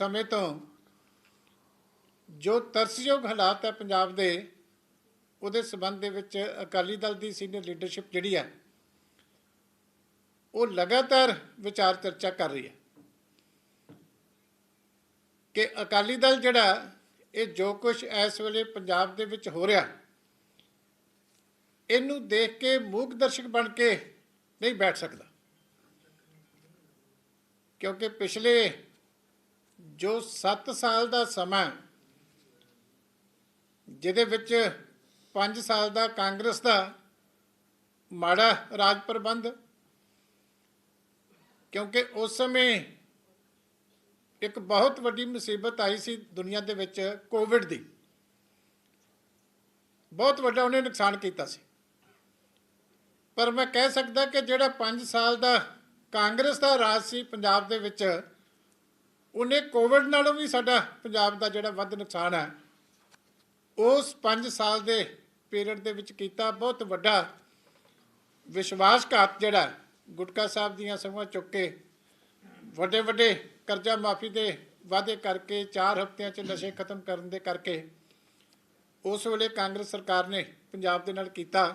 ਸਮੇਂ ਤੋਂ ਜੋ ਤਰਸਯੋਗ ਹਾਲਾਤ ਹੈ ਪੰਜਾਬ ਦੇ, ਉਹਦੇ ਸਬੰਧ ਦੇ ਵਿੱਚ ਅਕਾਲੀ ਦਲ ਦੀ ਸੀਨੀਅਰ ਲੀਡਰਸ਼ਿਪ ਜਿਹੜੀ ਹੈ ਉਹ ਲਗਾਤਾਰ ਵਿਚਾਰ ਚਰਚਾ ਕਰ ਰਹੀ ਹੈ ਕਿ ਅਕਾਲੀ ਦਲ ਜਿਹੜਾ, ਇਹ ਜੋ ਕੁਝ ਇਸ ਵੇਲੇ ਪੰਜਾਬ ਦੇ ਵਿੱਚ ਹੋ ਰਿਹਾ, ਇਹਨੂੰ ਦੇਖ ਕੇ ਮੂਕ ਦਰਸ਼ਕ ਬਣ ਕੇ ਨਹੀਂ ਬੈਠ ਸਕਦਾ। ਕਿਉਂਕਿ ਪਿਛਲੇ ਜੋ 7 ਸਾਲ ਦਾ ਸਮਾਂ ਜਿਹਦੇ ਵਿੱਚ 5 ਸਾਲ ਦਾ ਕਾਂਗਰਸ ਦਾ ਮਾੜਾ ਰਾਜ ਪ੍ਰਬੰਧ, ਕਿਉਂਕਿ ਉਸ ਸਮੇਂ ਇੱਕ ਬਹੁਤ ਵੱਡੀ ਮੁਸੀਬਤ ਆਈ ਸੀ ਦੁਨੀਆ ਦੇ ਵਿੱਚ ਕੋਵਿਡ ਦੀ। ਬਹੁਤ ਵੱਡਾ ਉਹਨੇ ਨੁਕਸਾਨ ਕੀਤਾ ਸੀ। ਪਰ ਮੈਂ ਕਹਿ ਸਕਦਾ ਕਿ ਜਿਹੜਾ 5 ਸਾਲ ਦਾ ਕਾਂਗਰਸ ਦਾ ਰਾਜ ਸੀ ਪੰਜਾਬ ਦੇ ਵਿੱਚ ਉਹਨੇ ਕੋਵਿਡ ਨਾਲੋਂ ਵੀ ਸਾਡਾ ਪੰਜਾਬ ਦਾ ਜਿਹੜਾ ਵੱਧ ਨੁਕਸਾਨ ਹੈ, ਉਸ 5 ਸਾਲ ਦੇ ਪੀਰੀਅਡ ਦੇ ਵਿੱਚ ਕੀਤਾ ਬਹੁਤ ਵੱਡਾ ਵਿਸ਼ਵਾਸਘਾਤ ਜਿਹੜਾ ਗੁਟਕਾ ਸਾਹਿਬ ਦੀਆਂ ਸਮਾਂ ਚੁੱਕ ਕੇ ਵੱਡੇ ਵੱਡੇ ਕਰਜ਼ਾ ਮਾਫੀ ਦੇ ਵਾਅਦੇ ਕਰਕੇ 4 ਹਫ਼ਤਿਆਂ 'ਚ ਨਸ਼ੇ ਖਤਮ ਕਰਨ ਦੇ ਕਰਕੇ ਉਸ ਵੇਲੇ ਕਾਂਗਰਸ ਸਰਕਾਰ ਨੇ ਪੰਜਾਬ ਦੇ ਨਾਲ ਕੀਤਾ,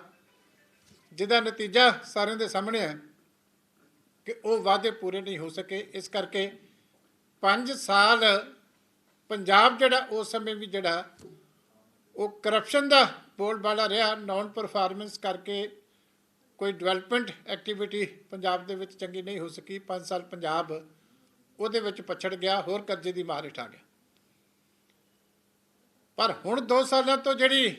ਜਿਹਦਾ ਨਤੀਜਾ ਸਾਰਿਆਂ ਦੇ ਸਾਹਮਣੇ ਹੈ ਕਿ ਉਹ ਵਾਅਦੇ ਪੂਰੇ ਨਹੀਂ ਹੋ ਸਕੇ। ਇਸ ਕਰਕੇ 5 ਸਾਲ ਪੰਜਾਬ ਜਿਹੜਾ, ਉਸ ਸਮੇਂ ਵੀ ਜਿਹੜਾ, ਉਹ ਕਰਪਸ਼ਨ ਦਾ ਬੋਲਬਾਲਾ ਰਿਹਾ ਨਾਨ ਪਰਫਾਰਮੈਂਸ ਕਰਕੇ ਕੋਈ ਡਿਵੈਲਪਮੈਂਟ ਐਕਟੀਵਿਟੀ ਪੰਜਾਬ ਦੇ ਵਿੱਚ ਚੰਗੀ ਨਹੀਂ ਹੋ ਸਕੀ। 5 ਸਾਲ ਪੰਜਾਬ ਉਹਦੇ ਵਿੱਚ ਪਛੜ ਗਿਆ, ਹੋਰ ਕਰਜ਼ੇ ਦੀ ਮਾਰ ਹੇਠ ਆ ਗਿਆ। ਪਰ ਹੁਣ 2 ਸਾਲਾਂ ਤੋਂ ਜਿਹੜੀ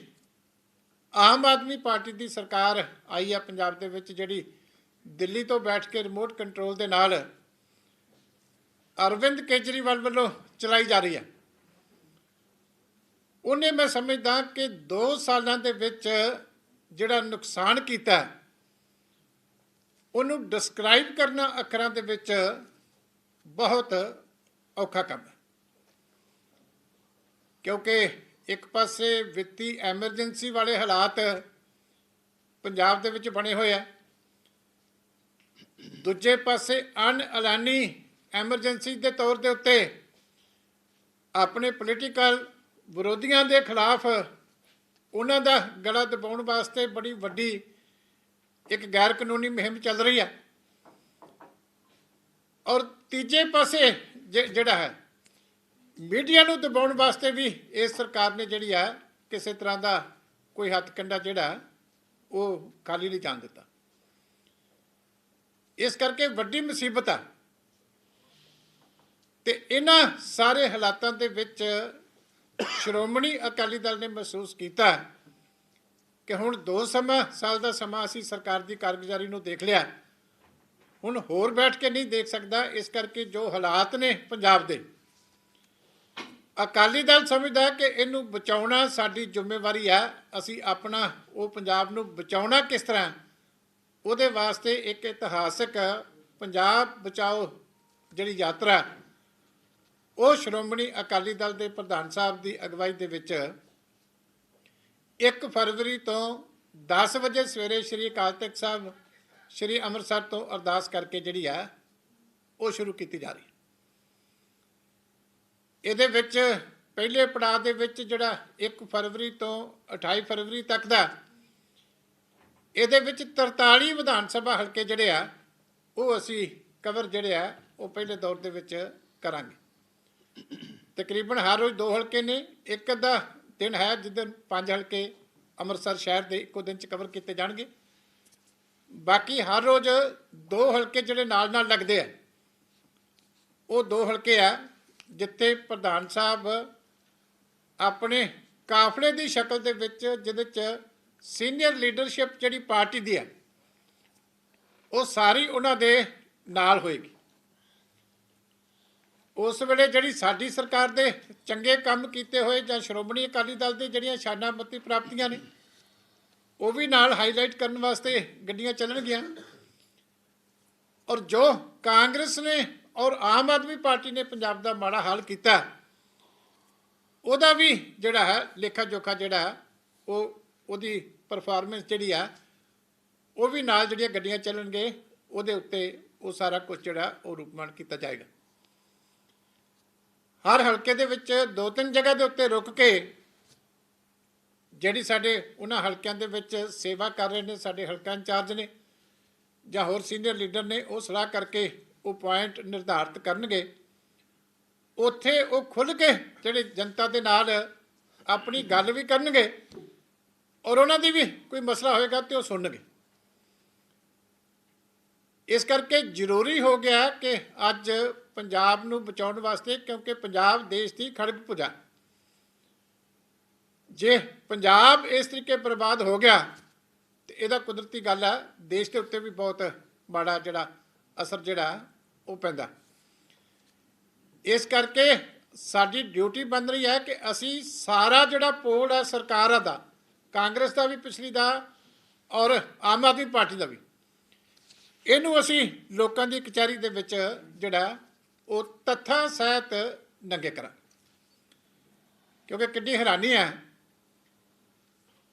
ਆਮ ਆਦਮੀ ਪਾਰਟੀ ਦੀ ਸਰਕਾਰ ਆਈ ਆ ਪੰਜਾਬ ਦੇ ਵਿੱਚ, ਜਿਹੜੀ ਦਿੱਲੀ ਤੋਂ ਬੈਠ ਕੇ ਰਿਮੋਟ ਕੰਟਰੋਲ ਦੇ ਨਾਲ ਅਰਵਿੰਦ ਕੇਜਰੀਵਾਲ ਵੱਲੋਂ ਚਲਾਈ ਜਾ ਰਹੀ ਹੈ। ਉਹਨੇ ਮੈਂ ਸਮਝਦਾ ਕਿ 2 ਸਾਲਾਂ ਦੇ ਵਿੱਚ ਜਿਹੜਾ ਨੁਕਸਾਨ ਕੀਤਾ ਉਹਨੂੰ ਡਿਸਕ੍ਰਾਈਬ ਕਰਨਾ ਅੱਖਰਾਂ ਦੇ ਵਿੱਚ ਬਹੁਤ ਔਖਾ ਕੰਮ ਹੈ। ਕਿਉਂਕਿ ਇੱਕ ਪਾਸੇ ਵਿੱਤੀ ਐਮਰਜੈਂਸੀ ਵਾਲੇ ਹਾਲਾਤ ਪੰਜਾਬ ਦੇ ਵਿੱਚ ਬਣੇ ਹੋਏ ਆ ਦੂਜੇ ਪਾਸੇ ਅਨ ਐਲਾਨੀ ਐਮਰਜੈਂਸੀ ਦੇ ਤੌਰ ਦੇ ਉੱਤੇ ਆਪਣੇ ਪੋਲੀਟੀਕਲ ਵਿਰੋਧੀਆਂ ਦੇ ਖਿਲਾਫ ਉਹਨਾਂ ਦਾ ਗਲਾ ਦਬਾਉਣ ਵਾਸਤੇ ਬੜੀ ਵੱਡੀ ਇੱਕ ਗੈਰ ਕਾਨੂੰਨੀ ਮੁਹਿੰਮ ਚੱਲ ਰਹੀ ਹੈ। ਔਰ ਤੀਜੇ ਪਾਸੇ ਜਿਹੜਾ ਹੈ, ਮੀਡੀਆ ਨੂੰ ਦਬਾਉਣ ਵਾਸਤੇ ਵੀ ਇਸ ਸਰਕਾਰ ਨੇ ਜਿਹੜੀ ਹੈ, ਕਿਸੇ ਤਰ੍ਹਾਂ ਦਾ ਕੋਈ ਹੱਥ ਕੰਡਾ ਜਿਹੜਾ ਉਹ ਖਾਲੀ ਨਹੀਂ ਜਾਣ ਦਿੱਤਾ। ਇਸ ਕਰਕੇ ਵੱਡੀ ਮੁਸੀਬਤ ਆ। ਤੇ ਇਹਨਾਂ ਸਾਰੇ ਹਾਲਾਤਾਂ ਦੇ ਵਿੱਚ ਸ਼੍ਰੋਮਣੀ ਅਕਾਲੀ ਦਲ ਨੇ ਮਹਿਸੂਸ ਕੀਤਾ ਕਿ ਹੁਣ 2 ਸਮਾਂ, ਸਾਲ ਦਾ ਸਮਾਂ ਅਸੀਂ ਸਰਕਾਰ ਦੀ ਕਾਰਗੁਜ਼ਾਰੀ ਨੂੰ ਦੇਖ ਲਿਆ। ਹੁਣ ਹੋਰ ਬੈਠ ਕੇ ਨਹੀਂ ਦੇਖ ਸਕਦਾ, ਇਸ ਕਰਕੇ ਜੋ ਹਾਲਾਤ ਨੇ ਪੰਜਾਬ ਦੇ। ਅਕਾਲੀ ਦਲ ਸਮਝਦਾ ਕਿ ਇਹਨੂੰ ਬਚਾਉਣਾ ਸਾਡੀ ਜ਼ਿੰਮੇਵਾਰੀ ਹੈ ਅਸੀਂ ਆਪਣਾ, ਉਹ ਪੰਜਾਬ ਨੂੰ ਬਚਾਉਣਾ ਕਿਸ ਤਰ੍ਹਾਂ? ਉਹਦੇ ਵਾਸਤੇ ਇੱਕ ਇਤਿਹਾਸਕ ਪੰਜਾਬ ਬਚਾਓ ਜਿਹੜੀ ਯਾਤਰਾ ਉਹ ਸ਼੍ਰੋਮਣੀ ਅਕਾਲੀ ਦਲ ਦੇ ਪ੍ਰਧਾਨ ਸਾਹਿਬ ਦੀ ਅਗਵਾਈ ਦੇ ਵਿੱਚ 1 ਫਰਵਰੀ ਤੋਂ 10 ਵਜੇ ਸਵੇਰੇ ਸ੍ਰੀ ਅਕਾਲ ਤਖਤ ਸਾਹਿਬ, ਸ੍ਰੀ ਅੰਮ੍ਰਿਤਸਰ ਤੋਂ ਅਰਦਾਸ ਕਰਕੇ ਜਿਹੜੀ ਆ, ਉਹ ਸ਼ੁਰੂ ਕੀਤੀ ਜਾ ਰਹੀ ਹੈ। ਇਹਦੇ ਵਿੱਚ ਪਹਿਲੇ ਪੜਾਅ ਦੇ ਵਿੱਚ ਜਿਹੜਾ 1 ਫਰਵਰੀ ਤੋਂ 28 ਫਰਵਰੀ ਤੱਕ ਦਾ, ਇਹਦੇ ਵਿੱਚ 43 ਵਿਧਾਨ ਸਭਾ ਹਲਕੇ ਜਿਹੜੇ ਆ, ਉਹ ਅਸੀਂ ਕਵਰ ਜਿਹੜੇ ਆ, ਉਹ ਪਹਿਲੇ ਦੌਰ ਦੇ ਵਿੱਚ ਕਰਾਂਗੇ। ਤਕਰੀਬਨ ਹਰ ਰੋਜ਼ ਦੋ ਹਲਕੇ ਨੇ, ਇੱਕ ਅੱਧਾ ਦਿਨ ਹੈ ਜਿੱਦਨ ਪੰਜ ਹਲਕੇ ਅੰਮ੍ਰਿਤਸਰ ਸ਼ਹਿਰ ਦੇ ਇੱਕੋ ਦਿਨ ਚ ਕਵਰ ਕੀਤੇ ਜਾਣਗੇ। ਬਾਕੀ ਹਰ ਰੋਜ਼ ਦੋ ਹਲਕੇ ਜਿਹੜੇ ਨਾਲ ਨਾਲ ਲੱਗਦੇ ਆ, ਉਹ ਦੋ ਹਲਕੇ ਆ ਜਿੱਥੇ ਪ੍ਰਧਾਨ ਸਾਹਿਬ ਆਪਣੇ ਕਾਫਲੇ ਦੀ ਸ਼ਕਲ ਦੇ ਵਿੱਚ ਜਿਹਦੇ ਚ ਸੀਨੀਅਰ ਲੀਡਰਸ਼ਿਪ ਜਿਹੜੀ ਪਾਰਟੀ ਦੀ ਹੈ ਉਹ ਸਾਰੀ ਉਹਨਾਂ ਦੇ ਨਾਲ ਹੋਏਗੀ। ਉਸ ਵੇਲੇ ਜਿਹੜੀ ਸਾਡੀ ਸਰਕਾਰ ਦੇ ਚੰਗੇ ਕੰਮ ਕੀਤੇ ਹੋਏ ਜਾਂ ਸ਼੍ਰੋਮਣੀ ਅਕਾਲੀ ਦਲ ਦੇ ਜਿਹੜੀਆਂ ਸ਼ਾਨਾਮਤੀ ਪ੍ਰਾਪਤੀਆਂ ਨੇ, ਉਹ ਵੀ ਨਾਲ ਹਾਈਲਾਈਟ ਕਰਨ ਵਾਸਤੇ ਗੱਡੀਆਂ ਚੱਲਣਗੀਆਂ। ਔਰ ਜੋ ਕਾਂਗਰਸ ਨੇ ਔਰ ਆਮ ਆਦਮੀ ਪਾਰਟੀ ਨੇ ਪੰਜਾਬ ਦਾ ਮਾੜਾ ਹਾਲ ਕੀਤਾ, ਉਹਦਾ ਵੀ ਜਿਹੜਾ ਹੈ, ਲੇਖਾ ਜੋਖਾ ਜਿਹੜਾ ਉਹ ਉਹਦੀ ਪਰਫਾਰਮੈਂਸ ਜਿਹੜੀ ਆ ਉਹ ਵੀ ਨਾਲ ਜਿਹੜੀਆਂ ਗੱਡੀਆਂ ਚੱਲਣਗੇ, ਉਹਦੇ ਉੱਤੇ ਉਹ ਸਾਰਾ ਕੁਝ ਜਿਹੜਾ ਉਹ ਰੂਪਮਾਨ ਕੀਤਾ ਜਾਏਗਾ। ਹਰ ਹਲਕੇ ਦੇ ਵਿੱਚ ਦੋ ਤਿੰਨ ਜਗ੍ਹਾ ਦੇ ਉੱਤੇ ਰੁਕ ਕੇ ਜਿਹੜੀ ਸਾਡੇ ਉਹਨਾਂ ਹਲਕਿਆਂ ਦੇ ਵਿੱਚ ਸੇਵਾ ਕਰ ਰਹੇ ਨੇ, ਸਾਡੇ ਹਲਕਾ ਇੰਚਾਰਜ ਨੇ ਜਾਂ ਹੋਰ ਸੀਨੀਅਰ ਲੀਡਰ ਨੇ, ਉਹ ਸਲਾਹ ਕਰਕੇ ਉਹ ਪੁਆਇੰਟ ਨਿਰਧਾਰਤ ਕਰਨਗੇ। ਉੱਥੇ ਉਹ ਖੁੱਲ ਕੇ ਜਿਹੜੇ ਜਨਤਾ ਦੇ ਨਾਲ ਆਪਣੀ ਗੱਲ ਵੀ ਕਰਨਗੇ ਔਰ ਉਹਨਾਂ ਦੀ ਵੀ ਕੋਈ ਮਸਲਾ ਹੋਏਗਾ ਤੇ ਉਹ ਸੁਣਨਗੇ। ਇਸ ਕਰਕੇ ਜ਼ਰੂਰੀ ਹੋ ਗਿਆ ਕਿ ਅੱਜ ਪੰਜਾਬ ਨੂੰ ਬਚਾਉਣ ਵਾਸਤੇ, ਕਿਉਂਕਿ ਪੰਜਾਬ ਦੇਸ਼ ਦੀ ਖੜਗ ਪੁਜਾ ਜੇ ਪੰਜਾਬ ਇਸ ਤਰੀਕੇ ਬਰਬਾਦ ਹੋ ਗਿਆ, ਤੇ ਇਹਦਾ ਕੁਦਰਤੀ ਗੱਲ ਹੈ ਦੇਸ਼ ਦੇ ਉੱਤੇ ਵੀ ਬਹੁਤ ਮਾੜਾ ਜਿਹੜਾ ਅਸਰ ਜਿਹੜਾ, ਉਹ ਪੈਂਦਾ। ਇਸ ਕਰਕੇ ਸਾਡੀ ਡਿਊਟੀ ਬਣ ਰਹੀ ਹੈ ਕਿ ਅਸੀਂ ਸਾਰਾ ਜਿਹੜਾ ਪੋਲ ਹੈ ਸਰਕਾਰਾਂ ਦਾ, ਕਾਂਗਰਸ ਦਾ ਵੀ ਪਿਛਲੀ ਦਾ, ਔਰ ਆਮ ਆਦਮੀ ਪਾਰਟੀ ਦਾ ਵੀ, ਇਹਨੂੰ ਅਸੀਂ ਲੋਕਾਂ ਦੀ ਕਚਹਿਰੀ ਦੇ ਵਿੱਚ ਜਿਹੜਾ ਉਹ ਤੱਥਾਂ ਸਹਿਤ ਨੰਗੇ ਕਰਾਂ ਕਿਉਂਕਿ ਕਿੰਨੀ ਹੈਰਾਨੀ ਹੈ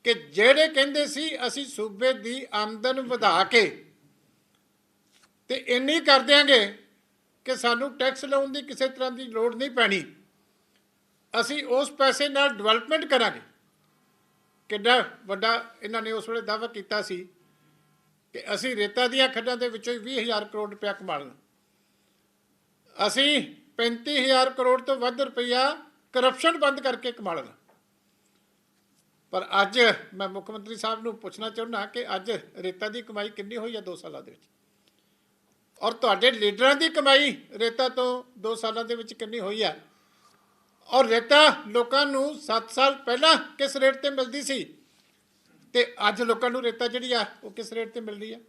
ਕਿ ਜਿਹੜੇ ਕਹਿੰਦੇ ਸੀ ਅਸੀਂ ਸੂਬੇ ਦੀ ਆਮਦਨ ਵਧਾ ਕੇ ਤੇ ਇੰਨੀ ਕਰ ਦਿਆਂਗੇ ਕਿ ਸਾਨੂੰ ਟੈਕਸ ਲਾਉਣ ਦੀ ਕਿਸੇ ਤਰ੍ਹਾਂ ਦੀ ਲੋੜ ਨਹੀਂ ਪੈਣੀ, ਅਸੀਂ ਉਸ ਪੈਸੇ ਨਾਲ ਡਿਵੈਲਪਮੈਂਟ ਕਰਾਂਗੇ। ਕਿੰਨਾ ਵੱਡਾ ਇਹਨਾਂ ਨੇ ਉਸ ਵੇਲੇ ਦਾਅਵਾ ਕੀਤਾ ਸੀ ਕਿ ਅਸੀਂ ਰੇਤਾ ਦੀਆਂ ਖੱਡਾਂ ਦੇ ਵਿੱਚੋਂ ਹੀ 20000 ਕਰੋੜ ਰੁਪਇਆ ਕਮਾ ਲੈਣਾ। ਅਸੀਂ 35000 ਕਰੋੜ ਤੋਂ ਵੱਧ ਰੁਪਈਆ ਕਰਪਸ਼ਨ ਬੰਦ ਕਰਕੇ ਕਮਾ ਲੈਣਾ ਪਰ ਅੱਜ ਮੈਂ ਮੁੱਖ ਮੰਤਰੀ ਸਾਹਿਬ ਨੂੰ ਪੁੱਛਣਾ ਚਾਹੁੰਦਾ ਕਿ ਅੱਜ ਰੇਤਾ ਦੀ ਕਮਾਈ ਕਿੰਨੀ ਹੋਈ ਹੈ 2 ਸਾਲਾਂ ਦੇ ਵਿੱਚ? ਔਰ ਤੁਹਾਡੇ ਲੀਡਰਾਂ ਦੀ ਕਮਾਈ ਰੇਤਾ ਤੋਂ 2 ਸਾਲਾਂ ਦੇ ਵਿੱਚ ਕਿੰਨੀ ਹੋਈ ਹੈ? ਔਰ ਰੇਤਾ ਲੋਕਾਂ ਨੂੰ 7 ਸਾਲ ਪਹਿਲਾਂ ਕਿਸ ਰੇਟ ਤੇ ਮਿਲਦੀ ਸੀ? ਤੇ ਅੱਜ ਲੋਕਾਂ ਨੂੰ ਰੇਤਾ ਜਿਹੜੀ ਆ, ਉਹ ਕਿਸ ਰੇਟ ਤੇ ਮਿਲ ਰਹੀ ਆ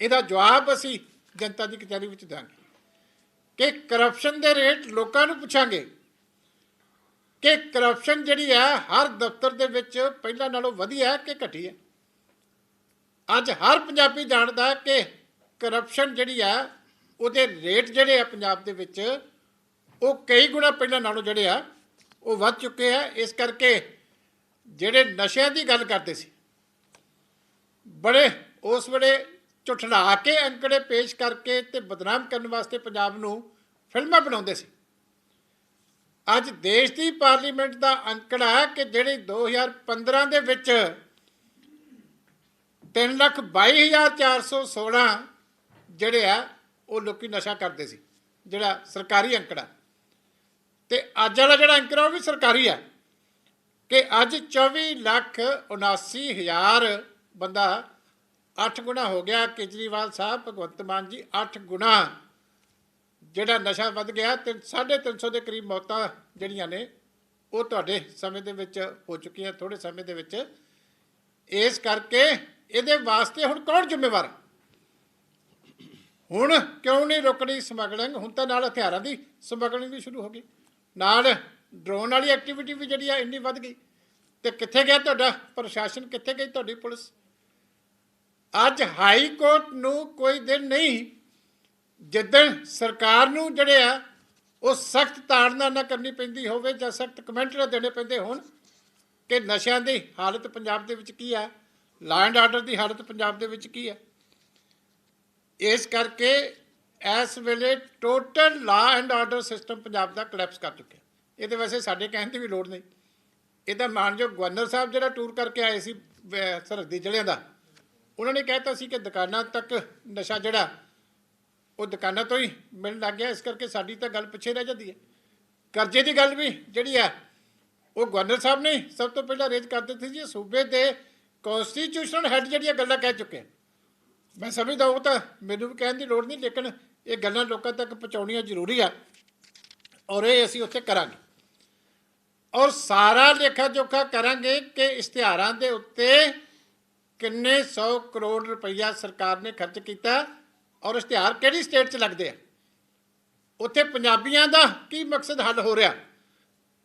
ਇਹਦਾ ਜਵਾਬ ਅਸੀਂ ਜਨਤਾ ਦੀ ਕਚਹਿਰੀ ਵਿੱਚ ਦਾਂਗੇ ਕਿ ਕਰਪਸ਼ਨ ਦੇ ਰੇਟ ਲੋਕਾਂ ਨੂੰ ਪੁੱਛਾਂਗੇ। ਕਿ ਕਰਪਸ਼ਨ ਜਿਹੜੀ ਹੈ ਹਰ ਦਫ਼ਤਰ ਦੇ ਵਿੱਚ ਪਹਿਲਾਂ ਨਾਲੋਂ ਵਧੀਆ ਕਿ ਘਟੀ ਹੈ ਅੱਜ ਹਰ ਪੰਜਾਬੀ ਜਾਣਦਾ ਕਿ ਕਰਪਸ਼ਨ ਜਿਹੜੀ ਆ, ਉਹਦੇ ਰੇਟ ਜਿਹੜੇ ਆ ਪੰਜਾਬ ਦੇ ਵਿੱਚ, ਉਹ ਕਈ ਗੁਣਾ ਪਹਿਲਾਂ ਨਾਲੋਂ ਜਿਹੜੇ ਆ, ਉਹ ਵੱਧ ਚੁੱਕੇ ਆ। ਇਸ ਕਰਕੇ ਜਿਹੜੇ ਨਸ਼ਿਆਂ ਦੀ ਗੱਲ ਕਰਦੇ ਸੀ, ਬੜੇ ਉਸ ਵੇਲੇ ਝੁਠਲਾ ਕੇ ਅੰਕੜੇ ਪੇਸ਼ ਕਰਕੇ ਤੇ ਬਦਨਾਮ ਕਰਨ ਵਾਸਤੇ ਪੰਜਾਬ ਨੂੰ ਫਿਲਮਾਂ ਬਣਾਉਂਦੇ ਸੀ। ਅੱਜ ਦੇਸ਼ ਦੀ ਪਾਰਲੀਮੈਂਟ ਦਾ ਅੰਕੜਾ ਹੈ ਕਿ ਜਿਹੜੇ 2015 ਦੇ ਵਿੱਚ 322416 ਜਿਹੜੇ ਆ, ਉਹ ਲੋਕੀ ਨਸ਼ਾ ਕਰਦੇ ਸੀ, ਜਿਹੜਾ ਸਰਕਾਰੀ ਅੰਕੜਾ। ਤੇ ਅੱਜ ਵਾਲਾ ਜਿਹੜਾ ਅੰਕੜਾ, ਉਹ ਵੀ ਸਰਕਾਰੀ ਆ ਕਿ ਅੱਜ 24 ਲੱਖ 79 ਹਜ਼ਾਰ ਬੰਦਾ 8 ਗੁਣਾ ਹੋ ਗਿਆ, ਕੇਜਰੀਵਾਲ ਸਾਹਿਬ, ਭਗਵੰਤ ਮਾਨ ਜੀ 8 ਗੁਣਾ। ਜਿਹੜਾ ਨਸ਼ਾ ਵੱਧ ਗਿਆ ਤੇ 350 ਦੇ ਕਰੀਬ ਮੌਤਾਂ ਜਿਹੜੀਆਂ ਨੇ, ਉਹ ਤੁਹਾਡੇ ਸਮੇਂ ਦੇ ਵਿੱਚ ਹੋ ਚੁੱਕੀਆਂ ਥੋੜੇ ਸਮੇਂ ਦੇ ਵਿੱਚ। ਇਸ ਕਰਕੇ ਇਹਦੇ ਵਾਸਤੇ ਹੁਣ ਕੌਣ ਜ਼ਿੰਮੇਵਾਰ? ਹੁਣ ਕਿਉਂ ਨਹੀਂ ਰੁਕਣੀ ਸਮਗਲਿੰਗ? ਹੁਣ ਤਾਂ ਨਾਲ ਹਥਿਆਰਾਂ ਦੀ ਸਮਗਲਿੰਗ ਵੀ ਸ਼ੁਰੂ ਹੋ ਗਈ। ਨਾਲ ਡਰੋਨ ਵਾਲੀ ਐਕਟੀਵਿਟੀ ਵੀ ਜਿਹੜੀ ਆ, ਇੰਨੀ ਵੱਧ ਗਈ। ਤੇ ਕਿੱਥੇ ਗਿਆ ਤੁਹਾਡਾ? ਪ੍ਰਸ਼ਾਸਨ ਕਿੱਥੇ ਗਈ ਤੁਹਾਡੀ ਪੁਲਿਸ? ਅੱਜ ਹਾਈ ਕੋਰਟ ਨੂੰ ਕੋਈ ਦਿਨ ਨਹੀਂ, ਜਿੱਦਣ ਸਰਕਾਰ ਨੂੰ ਜਿਹੜੇ ਆ, ਉਹ ਸਖਤ ਤਾੜਨਾ ਨਾ ਕਰਨੀ ਪੈਂਦੀ ਹੋਵੇ ਜਾਂ ਸਖਤ ਕਮੈਂਟ ਨਾ ਦੇਣੇ ਪੈਂਦੇ ਹੋਣ ਕਿ ਨਸ਼ਿਆਂ ਦੀ ਹਾਲਤ ਪੰਜਾਬ ਦੇ ਵਿੱਚ ਕੀ ਆ ਲਾਅ ਐਂਡ ਆਰਡਰ ਦੀ ਹਾਲਤ ਪੰਜਾਬ ਦੇ ਵਿੱਚ ਕੀ ਆ। ਇਸ ਕਰਕੇ ਇਸ ਵੇਲੇ total law and order system Punjab the collapse ਕਰ ਚੁੱਕਿਆ। ਇਹਦੇ ਵੈਸੇ ਸਾਡੇ ਕਹਿਣ ਦੀ ਵੀ ਲੋੜ ਨਹੀਂ। ਇਹਦਾ ਮਾਨਯੋਗ ਗਵਰਨਰ ਸਾਹਿਬ ਜਿਹੜਾ ਟੂਰ ਕਰਕੇ ਆਏ ਸੀ ਸਰਹੱਦੀ ਜ਼ਿਲ੍ਹਿਆਂ ਦਾ ਉਹਨਾਂ ਨੇ ਕਹਿਤਾ ਸੀ ਕਿ ਦੁਕਾਨਾਂ ਤੱਕ ਨਸ਼ਾ ਜਿਹੜਾ, ਉਹ ਦੁਕਾਨਾਂ ਤੋਂ ਹੀ ਮਿਲਣ ਲੱਗ ਗਿਆ। ਇਸ ਕਰਕੇ ਸਾਡੀ ਤਾਂ ਗੱਲ ਪਿੱਛੇ ਰਹਿ ਜਾਂਦੀ ਹੈ। ਕਰਜ਼ੇ ਦੀ ਗੱਲ ਵੀ ਜਿਹੜੀ ਆ ਉਹ ਗਵਰਨਰ ਸਾਹਿਬ ਨੇ ਸਭ ਤੋਂ ਪਹਿਲਾਂ ਰੇਜ਼ ਕਰ ਦਿੱਤੀ ਜੀ ਸੂਬੇ ਦੇ ਕਨਸਟੀਟਿਊਸ਼ਨਲ ਹੈੱਡ ਜਿਹੜੀਆਂ ਗੱਲਾਂ ਕਹਿ ਚੁੱਕੇ ਮੈਂ ਸਮਝਦਾ ਉਹ ਤਾਂ ਮੈਨੂੰ ਵੀ ਕਹਿਣ ਦੀ ਲੋੜ ਨਹੀਂ, ਲੇਕਿਨ ਇਹ ਗੱਲਾਂ ਲੋਕਾਂ ਤੱਕ ਪਹੁੰਚਾਉਣੀਆਂ ਜ਼ਰੂਰੀ ਆ ਔਰ ਇਹ ਅਸੀਂ ਉੱਥੇ ਕਰਾਂਗੇ। ਔਰ ਸਾਰਾ ਲੇਖਾ ਜੋਖਾ ਕਰਾਂਗੇ ਕਿ ਇਸ਼ਤਿਹਾਰਾਂ ਦੇ ਉੱਤੇ ਕਿੰਨੇ 100 ਕਰੋੜ ਰੁਪਈਆ ਸਰਕਾਰ ਨੇ ਖਰਚ ਕੀਤਾ ਔਰ ਇਸ਼ਤਿਹਾਰ ਕਿਹੜੀ ਸਟੇਟ 'ਚ ਲੱਗਦੇ ਆ? ਉੱਥੇ ਪੰਜਾਬੀਆਂ ਦਾ ਕੀ ਮਕਸਦ ਹੱਲ ਹੋ ਰਿਹਾ?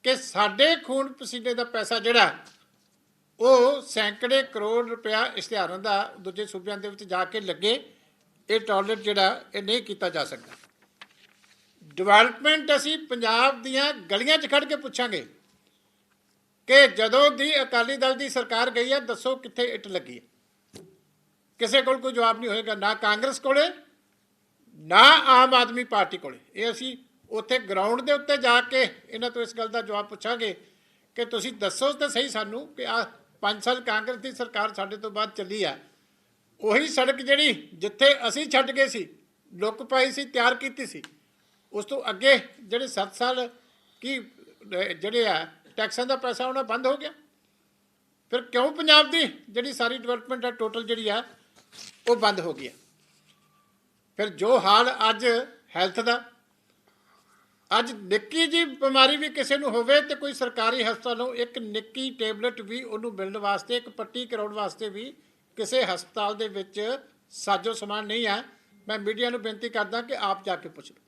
ਕਿ ਸਾਡੇ ਖੂਨ ਪਸੀਨੇ ਦਾ ਪੈਸਾ ਜਿਹੜਾ, ਉਹ ਸੈਂਕੜੇ ਕਰੋੜ ਰੁਪਇਆ ਇਸ਼ਤਿਹਾਰਾਂ ਦਾ ਦੂਜੇ ਸੂਬਿਆਂ ਦੇ ਵਿੱਚ ਜਾ ਕੇ ਲੱਗੇ, ਇਹ ਟਾਰਗੇਟ ਜਿਹੜਾ, ਇਹ ਨਹੀਂ ਕੀਤਾ ਜਾ ਸਕਦਾ। ਡਿਵੈਲਪਮੈਂਟ ਅਸੀਂ ਪੰਜਾਬ ਦੀਆਂ ਗਲੀਆਂ 'ਚ ਖੜ ਕੇ ਪੁੱਛਾਂਗੇ। ਕਿ ਜਦੋਂ ਦੀ ਅਕਾਲੀ ਦਲ ਦੀ ਸਰਕਾਰ ਗਈ ਹੈ ਦੱਸੋ ਕਿੱਥੇ ਇੱਟ ਲੱਗੀ ਹੈ ਕਿਸੇ ਕੋਲ ਕੋਈ ਜਵਾਬ ਨਹੀਂ ਹੋਏਗਾ, ਨਾ ਕਾਂਗਰਸ ਕੋਲੇ, ਨਾ ਆਮ ਆਦਮੀ ਪਾਰਟੀ ਕੋਲੇ। ਇਹ ਅਸੀਂ ਉੱਥੇ ਗਰਾਊਂਡ ਦੇ ਉੱਤੇ ਜਾ ਕੇ ਇਹਨਾਂ ਤੋਂ ਇਸ ਗੱਲ ਦਾ ਜਵਾਬ ਪੁੱਛਾਂਗੇ ਕਿ ਤੁਸੀਂ ਦੱਸੋ ਤਾਂ ਸਹੀ ਸਾਨੂੰ ਕਿ ਆ 5 ਸਾਲ ਕਾਂਗਰਸ ਦੀ ਸਰਕਾਰ ਸਾਡੇ ਤੋਂ ਬਾਅਦ ਚੱਲੀ ਆ। ਉਹੀ ਸੜਕ ਜਿਹੜੀ ਜਿੱਥੇ ਅਸੀਂ ਛੱਡ ਗਏ ਸੀ, ਲੁੱਕ ਪਾਈ ਸੀ, ਤਿਆਰ ਕੀਤੀ ਸੀ, ਉਸ ਤੋਂ ਅੱਗੇ ਜਿਹੜੇ 7 ਸਾਲ ਕੀ ਜਿਹੜੇ ਆ ਟੈਕਸਾਂ ਦਾ ਪੈਸਾ ਉਹਨਾਂ ਬੰਦ ਹੋ ਗਿਆ। ਫਿਰ ਕਿਉਂ ਪੰਜਾਬ ਦੀ ਜਿਹੜੀ ਸਾਰੀ ਡਿਵੈਲਪਮੈਂਟ ਆ ਟੋਟਲ ਜਿਹੜੀ ਆ, ਉਹ ਬੰਦ ਹੋ ਗਈ ਆ ਫਿਰ ਜੋ ਹਾਲ ਅੱਜ ਹੈਲਥ ਦਾ, ਅੱਜ ਨਿੱਕੀ ਜੀ ਬਿਮਾਰੀ ਵੀ ਕਿਸੇ ਨੂੰ ਹੋਵੇ ਤੇ ਕੋਈ ਸਰਕਾਰੀ ਹਸਪਤਾਲ ਨੂੰ ਇੱਕ ਨਿੱਕੀ ਟੈਬਲੇਟ ਵੀ ਉਹਨੂੰ ਮਿਲਣ ਵਾਸਤੇ, ਇੱਕ ਪੱਟੀ ਕਰਾਉਣ ਵਾਸਤੇ ਵੀ ਕਿਸੇ ਹਸਪਤਾਲ ਦੇ ਵਿੱਚ ਸਾਜੋ ਸਮਾਨ ਨਹੀਂ ਹੈ। ਮੈਂ ਮੀਡੀਆ ਨੂੰ ਬੇਨਤੀ ਕਰਦਾ ਕਿ ਆਪ ਜਾ ਕੇ ਪੁੱਛ ਲਓ।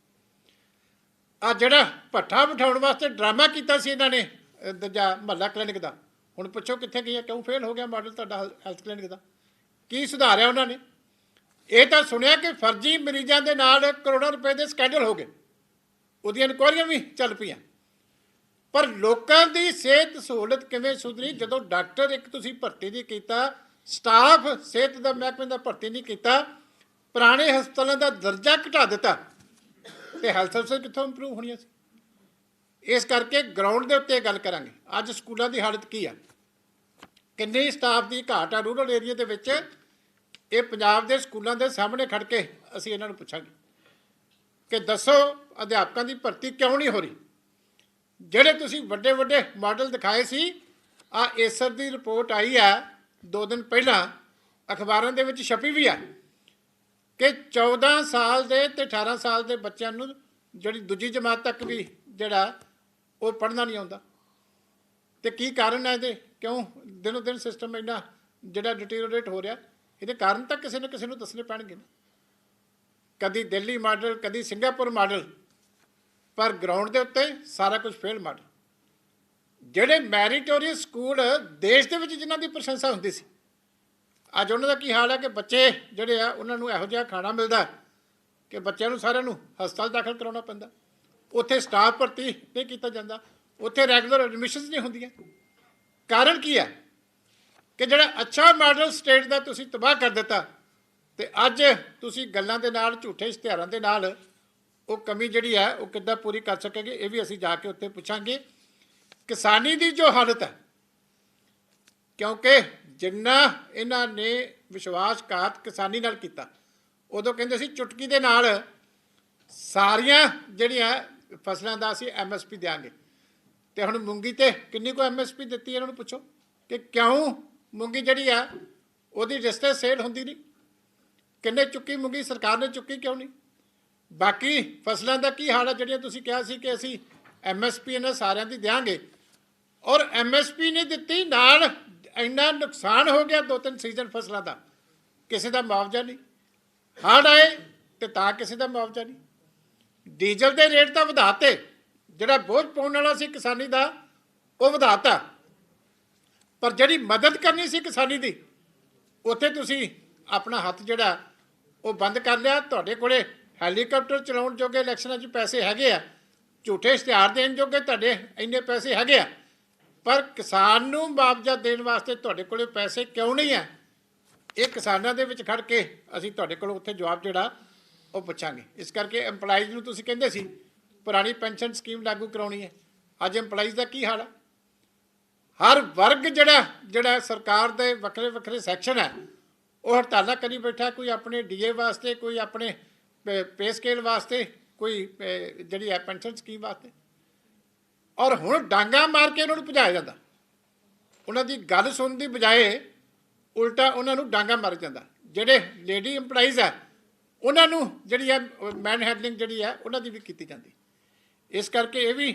ਆ ਜਿਹੜਾ ਭੱਠਾ ਬਿਠਾਉਣ ਵਾਸਤੇ ਡਰਾਮਾ ਕੀਤਾ ਸੀ ਇਹਨਾਂ ਨੇ ਦੂਜਾ ਮਹੱਲਾ ਕਲੀਨਿਕ ਦਾ। ਹੁਣ ਪੁੱਛੋ ਕਿੱਥੇ ਗਿਆ ਕਿਉਂ ਫੇਲ ਹੋ ਗਿਆ ਮਾਡਲ ਤੁਹਾਡਾ ਹੈਲਥ ਕਲੀਨਿਕ ਦਾ? ਕੀ ਸੁਧਾਰਿਆ ਉਹਨਾਂ ਨੇ? ਇਹ ਤਾਂ ਸੁਣਿਆ ਕਿ ਫਰਜ਼ੀ ਮਰੀਜ਼ਾਂ ਦੇ ਨਾਲ ਕਰੋੜਾਂ ਰੁਪਏ ਦੇ ਸਕੈਂਡਲ ਹੋ ਗਏ। ਉਹਦੀਆਂ ਇਨਕੁਆਰੀਆਂ ਵੀ ਚੱਲ ਪਈਆਂ। ਪਰ ਲੋਕਾਂ ਦੀ ਸਿਹਤ ਸਹੂਲਤ ਕਿਵੇਂ ਸੁਧਰੀ? ਜਦੋਂ ਡਾਕਟਰ ਇੱਕ ਤੁਸੀਂ ਭਰਤੀ ਨਹੀਂ ਕੀਤਾ ਸਟਾਫ ਸਿਹਤ ਦਾ ਮਹਿਕਮੇ ਦਾ ਭਰਤੀ ਨਹੀਂ ਕੀਤਾ, ਪੁਰਾਣੇ ਹਸਪਤਾਲਾਂ ਦਾ ਦਰਜਾ ਘਟਾ ਦਿੱਤਾ। ਤੇ ਹੈਲਥ ਸਰਵਿਸ ਕਿੱਥੋਂ ਇੰਪਰੂਵ ਹੋਣੀਆਂ ਸੀ? ਇਸ ਕਰਕੇ ਗਰਾਊਂਡ ਦੇ ਉੱਤੇ ਗੱਲ ਕਰਾਂਗੇ। ਅੱਜ ਸਕੂਲਾਂ ਦੀ ਹਾਲਤ ਕੀ ਆ? ਕਿੰਨੇ ਸਟਾਫ ਦੀ ਘਾਟ ਆ ਰੂਰਲ ਏਰੀਆ ਦੇ ਵਿੱਚ? ਇਹ ਪੰਜਾਬ ਦੇ ਸਕੂਲਾਂ ਦੇ ਸਾਹਮਣੇ ਖੜ ਕੇ ਅਸੀਂ ਇਹਨਾਂ ਨੂੰ ਪੁੱਛਾਂਗੇ ਕਿ ਦੱਸੋ ਅਧਿਆਪਕਾਂ ਦੀ ਭਰਤੀ ਕਿਉਂ ਨਹੀਂ ਹੋ ਰਹੀ? ਜਿਹੜੇ ਤੁਸੀਂ ਵੱਡੇ ਵੱਡੇ ਮਾਡਲ ਦਿਖਾਏ ਸੀ, ਆ ਏਸਰ ਦੀ ਰਿਪੋਰਟ ਆਈ ਆ, ਦੋ ਦਿਨ ਪਹਿਲਾਂ, ਅਖਬਾਰਾਂ ਦੇ ਵਿੱਚ ਛਪੀ ਵੀ ਆ ਕਿ 14 ਸਾਲ ਦੇ ਤੇ 18 ਸਾਲ ਦੇ ਬੱਚਿਆਂ ਨੂੰ ਜਿਹੜੀ ਦੂਜੀ ਜਮਾਤ ਤੱਕ ਵੀ ਜਿਹੜਾ ਉਹ ਪੜ੍ਹਨਾ ਨਹੀਂ ਆਉਂਦਾ। ਤੇ ਕੀ ਕਾਰਨ ਹੈ ਇਹਦੇ? ਕਿਉਂ? ਦਿਨੋ ਦਿਨ ਸਿਸਟਮ ਇੰਨਾ ਜਿਹੜਾ ਡਿਟੀਰੀਓਰੇਟ ਹੋ ਰਿਹਾ, ਇਹਦੇ ਕਾਰਨ ਤਾਂ ਕਿਸੇ ਨਾ ਕਿਸੇ ਨੂੰ ਦੱਸਣੇ ਪੈਣਗੇ ਨਾ। ਕਦੀ ਦਿੱਲੀ ਮਾਡਲ ਕਦੀ ਸਿੰਗਾਪੁਰ ਮਾਡਲ ਪਰ ਗਰਾਊਂਡ ਦੇ ਉੱਤੇ ਸਾਰਾ ਕੁਝ ਫੇਲ ਮਾਡਲ ਜਿਹੜੇ ਮੈਰੀਟੋਰੀਅਸ ਸਕੂਲ ਦੇਸ਼ ਦੇ ਵਿੱਚ ਜਿਨ੍ਹਾਂ ਦੀ ਪ੍ਰਸ਼ੰਸਾ ਹੁੰਦੀ ਸੀ, ਅੱਜ ਉਹਨਾਂ ਦਾ ਕੀ ਹਾਲ ਹੈ ਕਿ ਬੱਚੇ ਜਿਹੜੇ ਆ, ਉਹਨਾਂ ਨੂੰ ਇਹੋ ਜਿਹਾ ਖਾਣਾ ਮਿਲਦਾ ਕਿ ਬੱਚਿਆਂ ਨੂੰ ਸਾਰਿਆਂ ਨੂੰ ਹਸਪਤਾਲ ਦਾਖਲ ਕਰਾਉਣਾ ਪੈਂਦਾ। ਉੱਥੇ ਸਟਾਫ ਭਰਤੀ ਨਹੀਂ ਕੀਤਾ ਜਾਂਦਾ। ਉੱਥੇ ਰੈਗੂਲਰ ਐਡਮਿਸ਼ਨਸ ਨਹੀਂ ਹੁੰਦੀਆਂ। ਕਾਰਨ ਕੀ ਹੈ? ਕਿ ਜਿਹੜਾ ਅੱਛਾ ਮਾਡਲ ਸਟੇਟ ਦਾ ਤੁਸੀਂ ਤਬਾਹ ਕਰ ਦਿੱਤਾ ਤੇ ਅੱਜ ਤੁਸੀਂ ਗੱਲਾਂ ਦੇ ਨਾਲ, ਝੂਠੇ ਇਸ਼ਤਿਹਾਰਾਂ ਦੇ ਨਾਲ ਉਹ ਕਮੀ ਜਿਹੜੀ ਹੈ, ਉਹ ਕਿੱਦਾਂ ਪੂਰੀ ਕਰ ਸਕੇਗੇ, ਇਹ ਵੀ ਅਸੀਂ ਜਾ ਕੇ ਉੱਥੇ ਪੁੱਛਾਂਗੇ। ਕਿਸਾਨੀ ਦੀ ਜੋ ਹਾਲਤ ਹੈ, ਕਿਉਂਕਿ ਜਿੰਨਾ ਇਹਨਾਂ ਨੇ ਵਿਸ਼ਵਾਸਘਾਤ ਕਿਸਾਨੀ ਨਾਲ ਕੀਤਾ, ਉਦੋਂ ਕਹਿੰਦੇ ਸੀ ਚੁਟਕੀ ਦੇ ਨਾਲ ਸਾਰੀਆਂ ਜਿਹੜੀਆਂ ਫਸਲਾਂ ਦਾ ਅਸੀਂ ਐਮਐਸਪੀ ਦੇਾਂਗੇ ਤੇ ਹੁਣ ਮੂੰਗੀ ਤੇ ਕਿੰਨੀ ਕੋ ਐਮਐਸਪੀ ਦਿੱਤੀ ਇਹਨਾਂ ਨੂੰ ਪੁੱਛੋ? ਕਿ ਕਿਉਂ ਮੂੰਗੀ ਜਿਹੜੀ ਆ, ਉਹਦੀ ਰਸਤੇ ਸੇਲ ਹੁੰਦੀ ਨਹੀਂ? ਕਿੰਨੇ ਚੁੱਕੀ ਮੂੰਗੀ, ਸਰਕਾਰ ਨੇ ਚੁੱਕੀ ਕਿਉਂ ਨਹੀਂ? ਬਾਕੀ ਫਸਲਾਂ ਦਾ ਕੀ ਹਾਲ ਹੈ ਜਿਹੜੀਆਂ ਤੁਸੀਂ ਕਿਹਾ ਸੀ ਕਿ ਅਸੀਂ ਐਮਐਸਪੀ ਇਹਨਾਂ ਸਾਰਿਆਂ ਦੀ ਦਿਆਂਗੇ। ਔਰ ਐਮਐਸਪੀ ਨਹੀਂ ਦਿੱਤੀ ਨਾਲ ਇੰਨਾ ਨੁਕਸਾਨ ਹੋ ਗਿਆ ਦੋ ਤਿੰਨ ਸੀਜ਼ਨ ਫਸਲਾਂ ਦਾ। ਕਿਸੇ ਦਾ ਮੁਆਵਜ਼ਾ ਨਹੀਂ। ਹੜ੍ਹ ਆਏ ਤੇ ਤਾਂ ਕਿਸੇ ਦਾ ਮੁਆਵਜ਼ਾ ਨਹੀਂ। ਡੀਜ਼ਲ ਦੇ ਰੇਟ ਤਾਂ ਵਧਾਤੇ। ਜਿਹੜਾ ਬੋਝ ਪਾਉਣ ਵਾਲਾ ਸੀ ਕਿਸਾਨੀ ਦਾ, ਉਹ ਵਧਾਤਾ। ਪਰ ਜਿਹੜੀ ਮਦਦ ਕਰਨੀ ਸੀ ਕਿਸਾਨੀ ਦੀ, ਉੱਥੇ ਤੁਸੀਂ ਆਪਣਾ ਹੱਥ ਜਿਹੜਾ, ਉਹ ਬੰਦ ਕਰ ਲਿਆ। ਤੁਹਾਡੇ ਕੋਲੇ ਹੈਲੀਕਾਪਟਰ ਚਲਾਉਣ ਜੋਗੇ ਇਲੈਕਸ਼ਨਾਂ 'ਚ ਪੈਸੇ ਹੈਗੇ ਆ। ਝੂਠੇ ਇਸ਼ਤਿਹਾਰ ਦੇਣ ਜੋਗੇ ਤੁਹਾਡੇ ਇੰਨੇ ਪੈਸੇ ਹੈਗੇ ਆ। ਪਰ ਕਿਸਾਨ ਨੂੰ ਮੁਆਵਜ਼ਾ ਦੇਣ ਵਾਸਤੇ ਤੁਹਾਡੇ ਕੋਲੇ ਪੈਸੇ ਕਿਉਂ ਨਹੀਂ ਆ? ਇਹ ਕਿਸਾਨਾਂ ਦੇ ਵਿੱਚ ਖੜ ਕੇ ਅਸੀਂ ਤੁਹਾਡੇ ਕੋਲ ਉੱਥੇ ਜਵਾਬ ਜਿਹੜਾ ਉਹ ਪੁੱਛਾਂਗੇ। ਇਸ ਕਰਕੇ EMPLOYEES ਨੂੰ ਤੁਸੀਂ ਕਹਿੰਦੇ ਸੀ, ਪੁਰਾਣੀ ਪੈਨਸ਼ਨ ਸਕੀਮ ਲਾਗੂ ਕਰਾਉਣੀ ਹੈ। ਅੱਜ EMPLOYEES ਦਾ ਕੀ ਹਾਲ ਹੈ? ਹਰ ਵਰਗ ਜਿਹੜਾ ਜਿਹੜਾ ਸਰਕਾਰ ਦੇ ਵੱਖਰੇ ਵੱਖਰੇ ਸੈਕਸ਼ਨ ਹੈ, ਉਹ ਹੜਤਾਲਾਂ ਕਰੀ ਬੈਠਾ ਕੋਈ ਆਪਣੇ ਡੀਏ ਵਾਸਤੇ, ਕੋਈ ਆਪਣੇ ਪੇ ਸਕੇਲ ਵਾਸਤੇ, ਕੋਈ ਜਿਹੜੀ ਹੈ ਪੈਨਸ਼ਨ ਸਕੀਮ ਵਾਸਤੇ। ਔਰ ਹੁਣ ਡਾਂਗਾ ਮਾਰ ਕੇ ਉਹਨਾਂ ਨੂੰ ਭਜਾਇਆ ਜਾਂਦਾ। ਉਹਨਾਂ ਦੀ ਗੱਲ ਸੁਣਨ ਦੀ ਬਜਾਏ ਉਲਟਾ ਉਹਨਾਂ ਨੂੰ ਡਾਂਗਾ ਮਾਰ ਜਾਂਦਾ। ਜਿਹੜੇ ਲੇਡੀ EMPLOYEES ਹੈ ਉਹਨਾਂ ਨੂੰ ਜਿਹੜੀ ਹੈ ਮੈਨ ਹੈਂਡਲਿੰਗ ਜਿਹੜੀ ਹੈ, ਉਹਨਾਂ ਦੀ ਵੀ ਕੀਤੀ ਜਾਂਦੀ। ਇਸ ਕਰਕੇ ਇਹ ਵੀ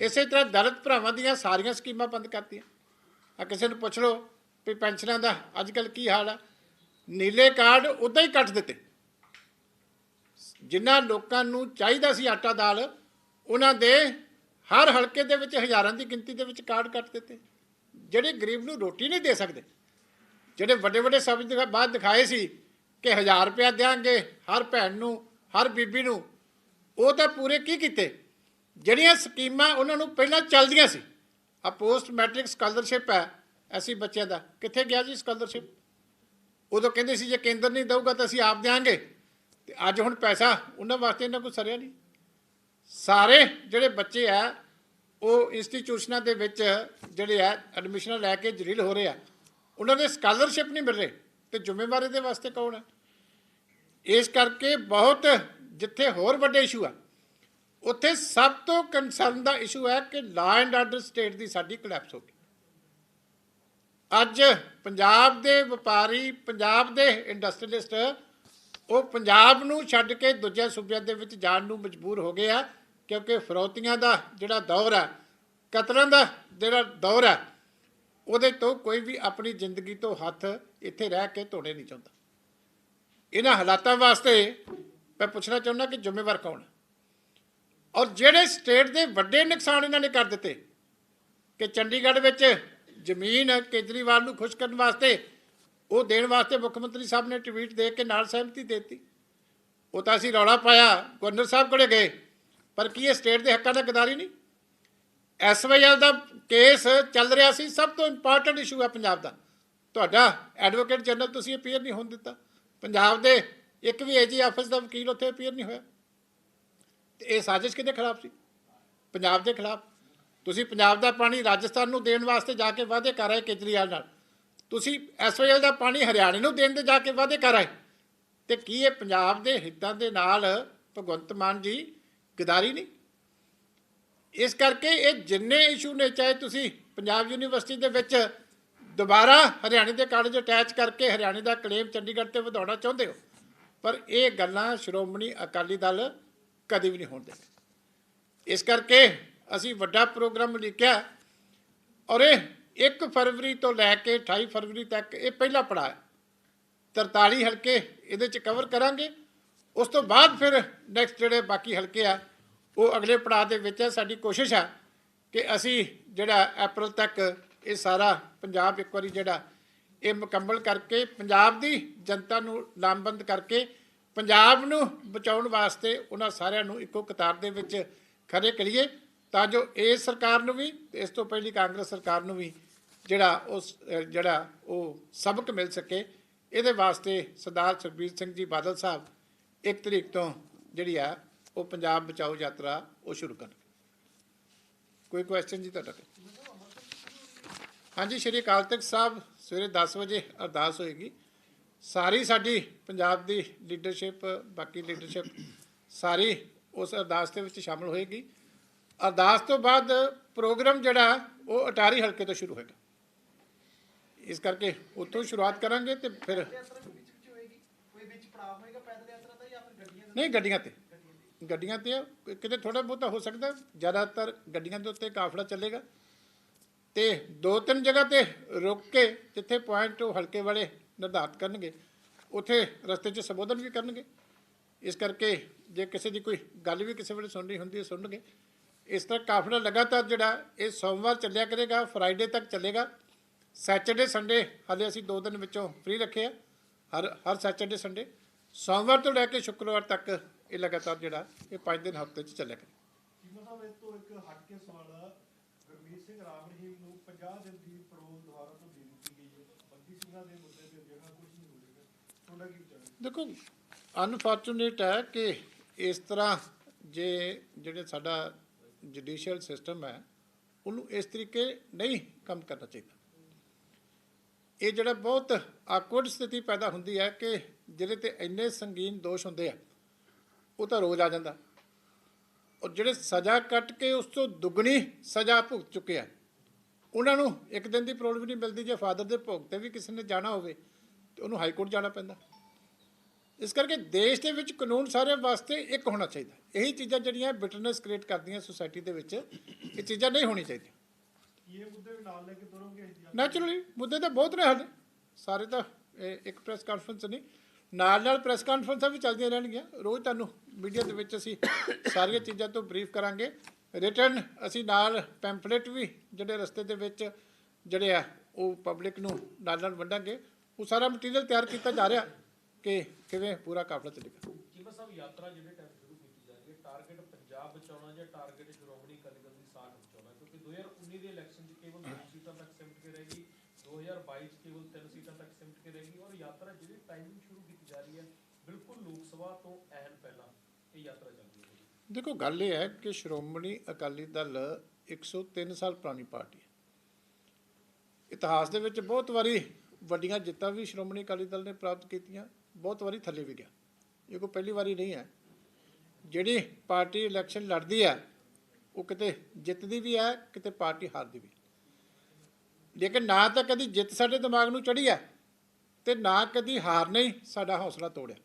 ਇਸੇ ਤਰ੍ਹਾਂ ਦਲਿਤ ਭਰਾਵਾਂ ਦੀਆਂ ਸਾਰੀਆਂ ਸਕੀਮਾਂ ਬੰਦ ਕਰਤੀਆਂ। ਆ ਕਿਸੇ ਨੂੰ ਪੁੱਛ ਲਓ ਵੀ ਪੈਨਸ਼ਨਾਂ ਦਾ ਅੱਜ ਕੱਲ ਕੀ ਹਾਲ ਆ? ਨੀਲੇ ਕਾਰਡ ਉਦਾਂ ਹੀ ਕੱਟ ਦਿੱਤੇ। ਜਿਨ੍ਹਾਂ ਲੋਕਾਂ ਨੂੰ ਚਾਹੀਦਾ ਸੀ ਆਟਾ ਦਾਲ, ਉਹਨਾਂ ਦੇ ਹਰ ਹਲਕੇ ਦੇ ਵਿੱਚ ਹਜ਼ਾਰਾਂ ਦੀ ਗਿਣਤੀ ਦੇ ਵਿੱਚ ਕਾਰਡ ਕੱਟ ਦਿੱਤੇ। ਜਿਹੜੇ ਗਰੀਬ ਨੂੰ ਰੋਟੀ ਨਹੀਂ ਦੇ ਸਕਦੇ, ਜਿਹੜੇ ਵੱਡੇ ਵੱਡੇ ਸਬਜ਼ ਦਿਖਾ, ਬਾਅਦ ਦਿਖਾਏ ਸੀ ਕਿ 1000 ਰੁਪਇਆ ਦਿਆਂਗੇ, ਹਰ ਭੈਣ ਨੂੰ, ਹਰ ਬੀਬੀ ਨੂੰ। ਉਹ ਤਾਂ ਪੂਰੇ ਕੀ ਕੀਤੇ? ਜਿਹੜੀਆਂ ਸਕੀਮਾਂ ਉਹਨਾਂ ਨੂੰ ਪਹਿਲਾਂ ਚੱਲਦੀਆਂ ਸੀ। ਆ ਪੋਸਟ ਮੈਟ੍ਰਿਕ ਸਕਾਲਰਸ਼ਿਪ ਹੈ ਐਸੀ ਬੱਚਿਆਂ ਦਾ। ਕਿੱਥੇ ਗਿਆ ਜੀ ਸਕਾਲਰਸ਼ਿਪ ਉਦੋਂ ਕਹਿੰਦੇ ਸੀ, ਜੇ ਕੇਂਦਰ ਨਹੀਂ ਦਊਗਾ ਤਾਂ ਅਸੀਂ ਆਪ ਦਿਆਂਗੇ। ਤੇ ਅੱਜ ਹੁਣ ਪੈਸਾ ਉਹਨਾਂ ਵਾਸਤੇ ਇਹਨਾਂ ਕੋਲ ਸਰਿਆ ਨਹੀਂ। ਸਾਰੇ ਜਿਹੜੇ ਬੱਚੇ ਆ, ਉਹ ਇੰਸਟੀਚਿਊਸ਼ਨਾਂ ਦੇ ਵਿੱਚ ਜਿਹੜੇ ਆ ਐਡਮਿਸ਼ਨਾਂ ਲੈ ਕੇ ਜਲੀਲ ਹੋ ਰਹੇ ਆ। ਉਹਨਾਂ ਦੇ ਸਕਾਲਰਸ਼ਿਪ ਨਹੀਂ ਮਿਲ ਰਹੇ। ਤੇ ਜ਼ਿੰਮੇਵਾਰ ਇਹਦੇ ਵਾਸਤੇ ਕੌਣ ਹੈ? ਇਸ ਕਰਕੇ ਬਹੁਤ ਜਿੱਥੇ ਹੋਰ ਵੱਡੇ ਇਸ਼ੂ ਆ, ਉੱਥੇ ਸਭ ਤੋਂ ਕੰਸਰਨ ਦਾ ਇਸ਼ੂ ਹੈ ਕਿ ਲਾ ਐਂਡ ਆਰਡਰ ਸਟੇਟ ਦੀ ਸਾਡੀ ਕੋਲੈਪਸ ਹੋ ਗਈ। ਅੱਜ ਪੰਜਾਬ ਦੇ ਵਪਾਰੀ, ਪੰਜਾਬ ਦੇ ਇੰਡਸਟਰੀਲਿਸਟ ਉਹ ਪੰਜਾਬ ਨੂੰ ਛੱਡ ਕੇ ਦੂਜੇ ਸੂਬਿਆਂ ਦੇ ਵਿੱਚ ਜਾਣ ਨੂੰ ਮਜਬੂਰ ਹੋ ਗਏ ਆ, ਕਿਉਂਕਿ ਫਰੋਤੀਆਂ ਦਾ ਜਿਹੜਾ ਦੌਰ ਹੈ ਕਤਲਾਂ ਦਾ ਜਿਹੜਾ ਦੌਰ ਹੈ ਉਹਦੇ ਤੋਂ ਕੋਈ ਵੀ ਆਪਣੀ ਜ਼ਿੰਦਗੀ ਤੋਂ ਹੱਥ ਇੱਥੇ ਰਹਿ ਕੇ ਧੋਣੇ ਨਹੀਂ ਚਾਹੁੰਦਾ। ਇਹਨਾਂ ਹਾਲਾਤਾਂ ਵਾਸਤੇ ਮੈਂ ਪੁੱਛਣਾ ਚਾਹੁੰਦਾ ਕਿ ਜ਼ਿੰਮੇਵਾਰ ਕੌਣ ਔਰ ਜਿਹੜੇ ਸਟੇਟ ਦੇ ਵੱਡੇ ਨੁਕਸਾਨ ਇਹਨਾਂ ਨੇ ਕਰ ਦਿੱਤੇ, ਕਿ ਚੰਡੀਗੜ੍ਹ ਵਿੱਚ ਜ਼ਮੀਨ ਕੇਜਰੀਵਾਲ ਨੂੰ ਖੁਸ਼ ਕਰਨ ਵਾਸਤੇ, ਉਹ ਦੇਣ ਵਾਸਤੇ ਮੁੱਖ ਮੰਤਰੀ ਸਾਹਿਬ ਨੇ ਟਵੀਟ ਦੇ ਕੇ ਨਾਲ ਸਹਿਮਤੀ ਦੇ ਦਿੱਤੀ। ਉਹ ਤਾਂ ਅਸੀਂ ਰੌਲਾ ਪਾਇਆ, ਗਵਰਨਰ ਸਾਹਿਬ ਕੋਲੇ ਗਏ, ਪਰ ਕੀ ਇਹ ਸਟੇਟ ਦੇ ਹੱਕਾਂ ਦਾ ਗਦਾਰੀ ਨਹੀਂ? ਐਸਵਾਈਐਲ ਦਾ ਕੇਸ ਚੱਲ ਰਿਹਾ ਸੀ, ਸਭ ਤੋਂ ਇੰਪੋਰਟੈਂਟ ਇਸ਼ੂ ਹੈ ਪੰਜਾਬ ਦਾ। ਤੁਹਾਡਾ ਐਡਵੋਕੇਟ ਜਨਰਲ ਤੁਸੀਂ ਅਪੀਅਰ ਨਹੀਂ ਹੋਣ ਦਿੱਤਾ। ਪੰਜਾਬ ਦੇ ਇੱਕ ਵੀ ਏਜੀ ਆਫਿਸ ਦਾ ਵਕੀਲ ਉੱਥੇ ਅਪੀਅਰ ਨਹੀਂ ਹੋਇਆ। ਤੇ ਇਹ ਸਾਜ਼ਿਸ਼ ਕਿਹਦੇ ਖਿਲਾਫ ਸੀ? ਪੰਜਾਬ ਦੇ ਖਿਲਾਫ। ਤੁਸੀਂ ਪੰਜਾਬ ਦਾ ਪਾਣੀ ਰਾਜਸਥਾਨ ਨੂੰ ਦੇਣ ਵਾਸਤੇ ਜਾ ਕੇ ਵਾਅਦੇ ਕਰ ਰਹੇ ਕੇਜਰੀਵਾਲ ਨਾਲ। ਤੁਸੀਂ ਐਸਵਾਈਐਲ ਦਾ ਪਾਣੀ ਹਰਿਆਣੇ ਨੂੰ ਦੇਣ ਦੇ ਜਾ ਕੇ ਵਾਅਦੇ ਕਰ ਆਏ ਤੇ ਕੀ ਇਹ ਪੰਜਾਬ ਦੇ ਹਿੱਤਾਂ ਦੇ ਨਾਲ ਭਗਵੰਤ ਮਾਨ ਜੀ ਗਦਾਰੀ ਨਹੀਂ? ਇਸ ਕਰਕੇ ਇਹ ਜਿੰਨੇ ਇਸ਼ੂ ਨੇ, ਚਾਹੇ ਤੁਸੀਂ ਪੰਜਾਬ ਯੂਨੀਵਰਸਿਟੀ ਦੇ ਵਿੱਚ ਦੁਬਾਰਾ ਹਰਿਆਣੇ ਦੇ ਕਾਲਜ ਅਟੈਚ ਕਰਕੇ ਹਰਿਆਣੇ ਦਾ ਕਲੇਮ ਚੰਡੀਗੜ੍ਹ ਤੇ ਵਧਾਉਣਾ ਚਾਹੁੰਦੇ ਹੋ, ਪਰ ਇਹ ਗੱਲਾਂ ਸ਼੍ਰੋਮਣੀ ਅਕਾਲੀ ਦਲ ਕਦੀ ਵੀ ਨਹੀਂ ਹੋਣ ਦੇਣਗੇ ਇਸ ਕਰਕੇ ਅਸੀਂ ਵੱਡਾ ਪ੍ਰੋਗਰਾਮ ਲਿਖਿਆ ਔਰ ਇਹ 1 ਫਰਵਰੀ ਤੋਂ ਲੈ ਕੇ 28 ਫਰਵਰੀ ਤੱਕ ਇਹ ਪਹਿਲਾ ਪੜਾਅ ਹੈ। 43 ਹਲਕੇ ਇਹਦੇ ਚ ਕਵਰ ਕਰਾਂਗੇ। ਉਸ ਤੋਂ ਬਾਅਦ ਫਿਰ ਨੈਕਸਟ ਜਿਹੜੇ ਬਾਕੀ ਹਲਕੇ ਆ ਉਹ ਅਗਲੇ ਪੜਾਅ ਦੇ ਵਿੱਚ ਹੈ ਸਾਡੀ ਕੋਸ਼ਿਸ਼ ਆ ਕਿ ਅਸੀਂ ਜਿਹੜਾ ਅਪ੍ਰੈਲ ਤੱਕ ਇਹ ਸਾਰਾ ਪੰਜਾਬ ਇੱਕ ਵਾਰੀ ਜਿਹੜਾ ਇਹ ਮੁਕੰਮਲ ਕਰਕੇ ਪੰਜਾਬ ਦੀ ਜਨਤਾ ਨੂੰ ਲਾਮਬੰਦ ਕਰਕੇ ਪੰਜਾਬ ਨੂੰ ਬਚਾਉਣ ਵਾਸਤੇ ਉਹਨਾਂ ਸਾਰਿਆਂ ਨੂੰ ਇੱਕੋ ਕਤਾਰ ਦੇ ਵਿੱਚ ਖੜੇ ਕਰੀਏ, ਤਾਂ ਜੋ ਇਹ ਸਰਕਾਰ ਨੂੰ ਵੀ ਇਸ ਤੋਂ ਪਹਿਲੀ ਕਾਂਗਰਸ ਸਰਕਾਰ ਨੂੰ ਵੀ ਜਿਹੜਾ ਉਸ ਜਿਹੜਾ ਉਹ ਸਬਕ ਮਿਲ ਸਕੇ। ਇਹਦੇ ਵਾਸਤੇ ਸਰਦਾਰ ਸੁਖਬੀਰ ਸਿੰਘ ਜੀ ਬਾਦਲ ਸਾਹਿਬ ਇੱਕ ਤਰੀਕ ਤੋਂ ਜਿਹੜੀ ਆ ਉਹ ਪੰਜਾਬ ਬਚਾਓ ਯਾਤਰਾ ਉਹ ਸ਼ੁਰੂ ਕਰਨ ਕੋਈ ਕੁਐਸਚਨ ਜੀ ਤੁਹਾਡਾ? ਹਾਂਜੀ ਸ਼੍ਰੀ ਅਕਾਲ ਤਖਤ ਸਾਹਿਬ ਸਵੇਰੇ 10 ਵਜੇ ਅਰਦਾਸ ਹੋਏਗੀ। ਸਾਰੀ ਸਾਡੀ ਪੰਜਾਬ ਦੀ ਲੀਡਰਸ਼ਿਪ ਬਾਕੀ ਲੀਡਰਸ਼ਿਪ ਸਾਰੀ ਉਸ ਅਰਦਾਸ ਦੇ ਵਿੱਚ ਸ਼ਾਮਲ ਹੋਏਗੀ। ਅਰਦਾਸ ਤੋਂ ਬਾਅਦ ਪ੍ਰੋਗਰਾਮ ਜਿਹੜਾ ਉਹ ਅਟਾਰੀ ਹਲਕੇ ਤੋਂ ਸ਼ੁਰੂ ਹੋਏਗਾ। ਇਸ ਕਰਕੇ ਉੱਥੋਂ ਸ਼ੁਰੂਆਤ ਕਰਾਂਗੇ ਤੇ ਫਿਰ ਯਾਤਰਾ ਦੇ ਵਿੱਚ ਵਿੱਚ ਹੋਏਗੀ। ਕੋਈ ਵਿੱਚ ਪੜਾਅ ਹੋਏਗਾ ਪੈਦਲ ਯਾਤਰਾ ਦਾ ਜਾਂ ਫਿਰ ਗੱਡੀਆਂ ਦਾ? ਨਹੀਂ ਗੱਡੀਆਂ ਤੇ। ਗੱਡੀਆਂ ਤੇ ਆ, ਕਿਤੇ ਥੋੜਾ ਬਹੁਤਾ ਹੋ ਸਕਦਾ ਜ਼ਿਆਦਾਤਰ ਗੱਡੀਆਂ ਦੇ ਉੱਤੇ ਕਾਫਲਾ ਚੱਲੇਗਾ। ਤੇ ਦੋ ਤਿੰਨ ਜਗ੍ਹਾ ਤੇ ਰੁਕ ਕੇ ਜਿੱਥੇ ਪੁਆਇੰਟ ਉਹ ਹਲਕੇ ਵਾਲੇ ਨਿਰਧਾਰਤ ਕਰਨਗੇ ਉੱਥੇ ਰਸਤੇ 'ਚ ਸੰਬੋਧਨ ਵੀ ਕਰਨਗੇ। ਇਸ ਕਰਕੇ ਜੇ ਕਿਸੇ ਦੀ ਕੋਈ ਗੱਲ ਵੀ ਕਿਸੇ ਵੇਲੇ ਸੁਣਨੀ ਹੁੰਦੀ ਹੈ ਸੁਣਨਗੇ। ਇਸ ਤਰ੍ਹਾਂ ਕਾਫਲਾ ਲਗਾਤਾਰ ਜਿਹੜਾ ਇਹ ਸੋਮਵਾਰ ਚੱਲਿਆ ਕਰੇਗਾ ਫਰਾਈਡੇ ਤੱਕ ਚੱਲੇਗਾ। ਸੈਚਰਡੇ ਸੰਡੇ ਹਾਲੇ ਅਸੀਂ ਦੋ ਦਿਨ ਵਿੱਚੋਂ ਫ੍ਰੀ ਰੱਖੇ ਆ। ਹਰ ਹਰ ਸੈਚਰਡੇ ਸੰਡੇ। ਸੋਮਵਾਰ ਤੋਂ ਲੈ ਕੇ ਸ਼ੁੱਕਰਵਾਰ ਤੱਕ ਇਹ ਲਗਾਤਾਰ ਜਿਹੜਾ ਇਹ 5 ਦਿਨ ਹਫ਼ਤੇ 'ਚ ਚੱਲਿਆ ਕਰੇ। ਚੀਮਾ ਸਾਹਿਬ ਇਸ ਤੋਂ ਇੱਕ ਹਟ ਕੇ ਸਵਾਲ ਆ। ਗੁਰਮੀਤ ਸਿੰਘ ਰਾਮ ਰਹੀਮ ਨੂੰ 50 ਦਿਨ ਦੀ ਪਰੋਲ ਦੁਆਰਾ ਤੋਂ ਦੇ ਦਿੱਤੀ ਗਈ ਹੈ। ਬੰਦੀ ਸਿੰਘਾਂ ਦੇ ਮੁੱਦੇ ਤੇ ਜਿਹੜਾ ਕੁਝ ਨਹੀਂ ਹੋਵੇਗਾ ਤੁਹਾਡਾ ਕੀ ਵਿਚਾਰ ਹੈ? ਦੇਖੋ ਅਨਫੋਰਚੂਨੇਟ ਹੈ ਕਿ ਇਸ ਤਰ੍ਹਾਂ ਜੇ ਜਿਹੜੇ ਸਾਡਾ ਜੁਡੀਸ਼ੀਅਲ ਸਿਸਟਮ ਹੈ ਉਹਨੂੰ ਇਸ ਤਰੀਕੇ ਨਹੀਂ ਕੰਮ ਕਰਨਾ ਚਾਹੀਦਾ। ਇਹ ਜਿਹੜਾ ਬਹੁਤ ਆਕਵਰਡ ਸਥਿਤੀ ਪੈਦਾ ਹੁੰਦੀ ਹੈ ਕਿ ਜਿਹਦੇ ਤੇ ਇੰਨੇ ਸੰਗੀਨ ਦੋਸ਼ ਹੁੰਦੇ ਆ। ਉਹ ਤਾਂ ਰੋਜ਼ ਆ ਜਾਂਦਾ। ਔਰ ਜਿਹੜੇ ਸਜ਼ਾ ਕੱਟ ਕੇ ਉਸ ਤੋਂ ਦੁੱਗਣੀ ਸਜ਼ਾ ਭੁਗਤ ਚੁੱਕੇ ਆ ਉਹਨਾਂ ਨੂੰ ਇੱਕ ਦਿਨ ਦੀ ਪਰੋਲ ਵੀ ਨਹੀਂ ਮਿਲਦੀ ਜੇ ਫਾਦਰ ਦੇ ਭੋਗ ਤੇ ਵੀ ਕਿਸੇ ਨੇ ਜਾਣਾ ਹੋਵੇ ਤੇ ਉਹਨੂੰ ਹਾਈ ਕੋਰਟ ਜਾਣਾ ਪੈਂਦਾ। ਇਸ ਕਰਕੇ ਦੇਸ਼ ਦੇ ਵਿੱਚ ਕਾਨੂੰਨ ਸਾਰਿਆਂ ਵਾਸਤੇ ਇੱਕ ਹੋਣਾ ਚਾਹੀਦਾ। ਇਹੀ ਚੀਜ਼ਾਂ ਜਿਹੜੀਆਂ ਬਿਟਰਨੈਸ ਕ੍ਰੀਏਟ ਕਰਦੀਆਂ ਸੁਸਾਇਟੀ ਦੇ ਵਿੱਚ ਇਹ ਚੀਜ਼ਾਂ ਨਹੀਂ ਹੋਣੀ ਚਾਹੀਦੀਆਂ। ਇਹ ਮੁੱਦੇ ਨਾਲ ਲੈ ਕੇ ਤੁਰੋਗੇ ਨੈਚੁਰਲੀ ਮੁੱਦੇ ਤਾਂ ਬਹੁਤ ਨੇ ਹਾਲੇ ਸਾਰੇ ਤਾਂ ਇੱਕ ਪ੍ਰੈਸ ਕਾਨਫਰੰਸ ਨਹੀਂ। ਨਾਲ ਨਾਲ ਪ੍ਰੈਸ ਕਾਨਫਰੰਸਾਂ ਵੀ ਚੱਲਦੀਆਂ ਰਹਿਣਗੀਆਂ। ਰੋਜ਼ ਤੁਹਾਨੂੰ ਮੀਡੀਆ ਦੇ ਵਿੱਚ ਅਸੀਂ ਸਾਰੀਆਂ ਚੀਜ਼ਾਂ ਤੋਂ ਬਰੀਫ ਕਰਾਂਗੇ। ਰਿਟਰਨ ਅਸੀਂ ਨਾਲ ਪੈਂਫਲੇਟ ਵੀ ਜਿਹੜੇ ਰਸਤੇ ਦੇ ਵਿੱਚ ਜਿਹੜੇ ਆ, ਉਹ ਪਬਲਿਕ ਨੂੰ ਨਾਲ ਨਾਲ ਵੰਡਾਂਗੇ। ਉਹ ਸਾਰਾ ਮਟੀਰੀਅਲ ਤਿਆਰ ਕੀਤਾ ਜਾ ਰਿਹਾ ਕਿ ਕਿਵੇਂ ਪੂਰਾ ਕਾਫਲਾ ਚੱਲੇਗਾ। ਚੀਮਾ ਸਾਹਿਬ, ਯਾਤਰਾ ਜਿਹੜੇ ਟਾਈਮ ਸ਼ੁਰੂ ਕੀਤੀ ਜਾ ਰਹੀ ਹੈ ਟਾਰਗੇਟ ਪੰਜਾਬ ਬਚਾਉਣਾ ਜਾਂ ਟਾਰਗੇਟ ਸ਼੍ਰੋਮਣੀ ਅਕਾਲੀ ਦਲ ਦੀ ਸਾਖ ਬਚਾਉਣਾ? ਕਿਉਂਕਿ 2019 ਦੇ ਇਲੈਕਸ਼ਨ 'ਚ ਕੇਵਲ ਦੋ ਸੀਟਾਂ ਤੱਕ ਸਿਮਟ ਕੇ ਰਹੇਗੀ 2022 'ਚ ਕੇਵਲ ਤਿੰਨ ਸੀਟਾਂ ਤੱਕ ਸਿਮਟ ਕੇ ਰਹੇਗੀ ਔਰ ਯਾਤਰਾ ਜਿਹੜੀ ਟਾਈਮਿੰਗ ਸ਼ੁਰੂ ਕੀਤੀ ਹੈ। ਬਿਲਕੁਲ ਲੋਕ ਸਭਾ ਤੋਂ ਐਨ ਪਹਿਲਾਂ ਇਹ ਯਾਤਰਾ ਚੱਲ ਹੈ। ਦੇਖੋ, ਗੱਲ ਇਹ ਹੈ ਕਿ ਸ਼੍ਰੋਮਣੀ ਅਕਾਲੀ ਦਲ 103 ਸਾਲ ਪੁਰਾਣੀ ਪਾਰਟੀ ਹੈ। ਇਤਿਹਾਸ ਦੇ ਵਿੱਚ ਬਹੁਤ ਵਾਰੀ ਵੱਡੀਆਂ ਜਿੱਤਾਂ ਵੀ ਸ਼੍ਰੋਮਣੀ ਅਕਾਲੀ ਦਲ ਨੇ ਪ੍ਰਾਪਤ ਕੀਤੀਆਂ, ਬਹੁਤ ਵਾਰੀ ਥੱਲੇ ਵੀ ਗਿਆ। ਇਹ ਕੋਈ ਪਹਿਲੀ ਵਾਰੀ ਨਹੀਂ ਹੈ। ਜਿਹੜੀ ਪਾਰਟੀ ਇਲੈਕਸ਼ਨ ਲੜਦੀ ਹੈ, ਉਹ ਕਿਤੇ ਜਿੱਤਦੀ ਵੀ ਹੈ, ਕਿਤੇ ਪਾਰਟੀ ਹਾਰਦੀ ਵੀ ਲੇਕਿਨ ਨਾ ਤਾਂ ਕਦੀ ਜਿੱਤ ਸਾਡੇ ਦਿਮਾਗ ਨੂੰ ਚੜੀ ਹੈ। ਤੇ ਨਾ ਕਦੀ ਹਾਰ ਨੇ ਹੀ ਸਾਡਾ ਹੌਸਲਾ ਤੋੜਿਆ।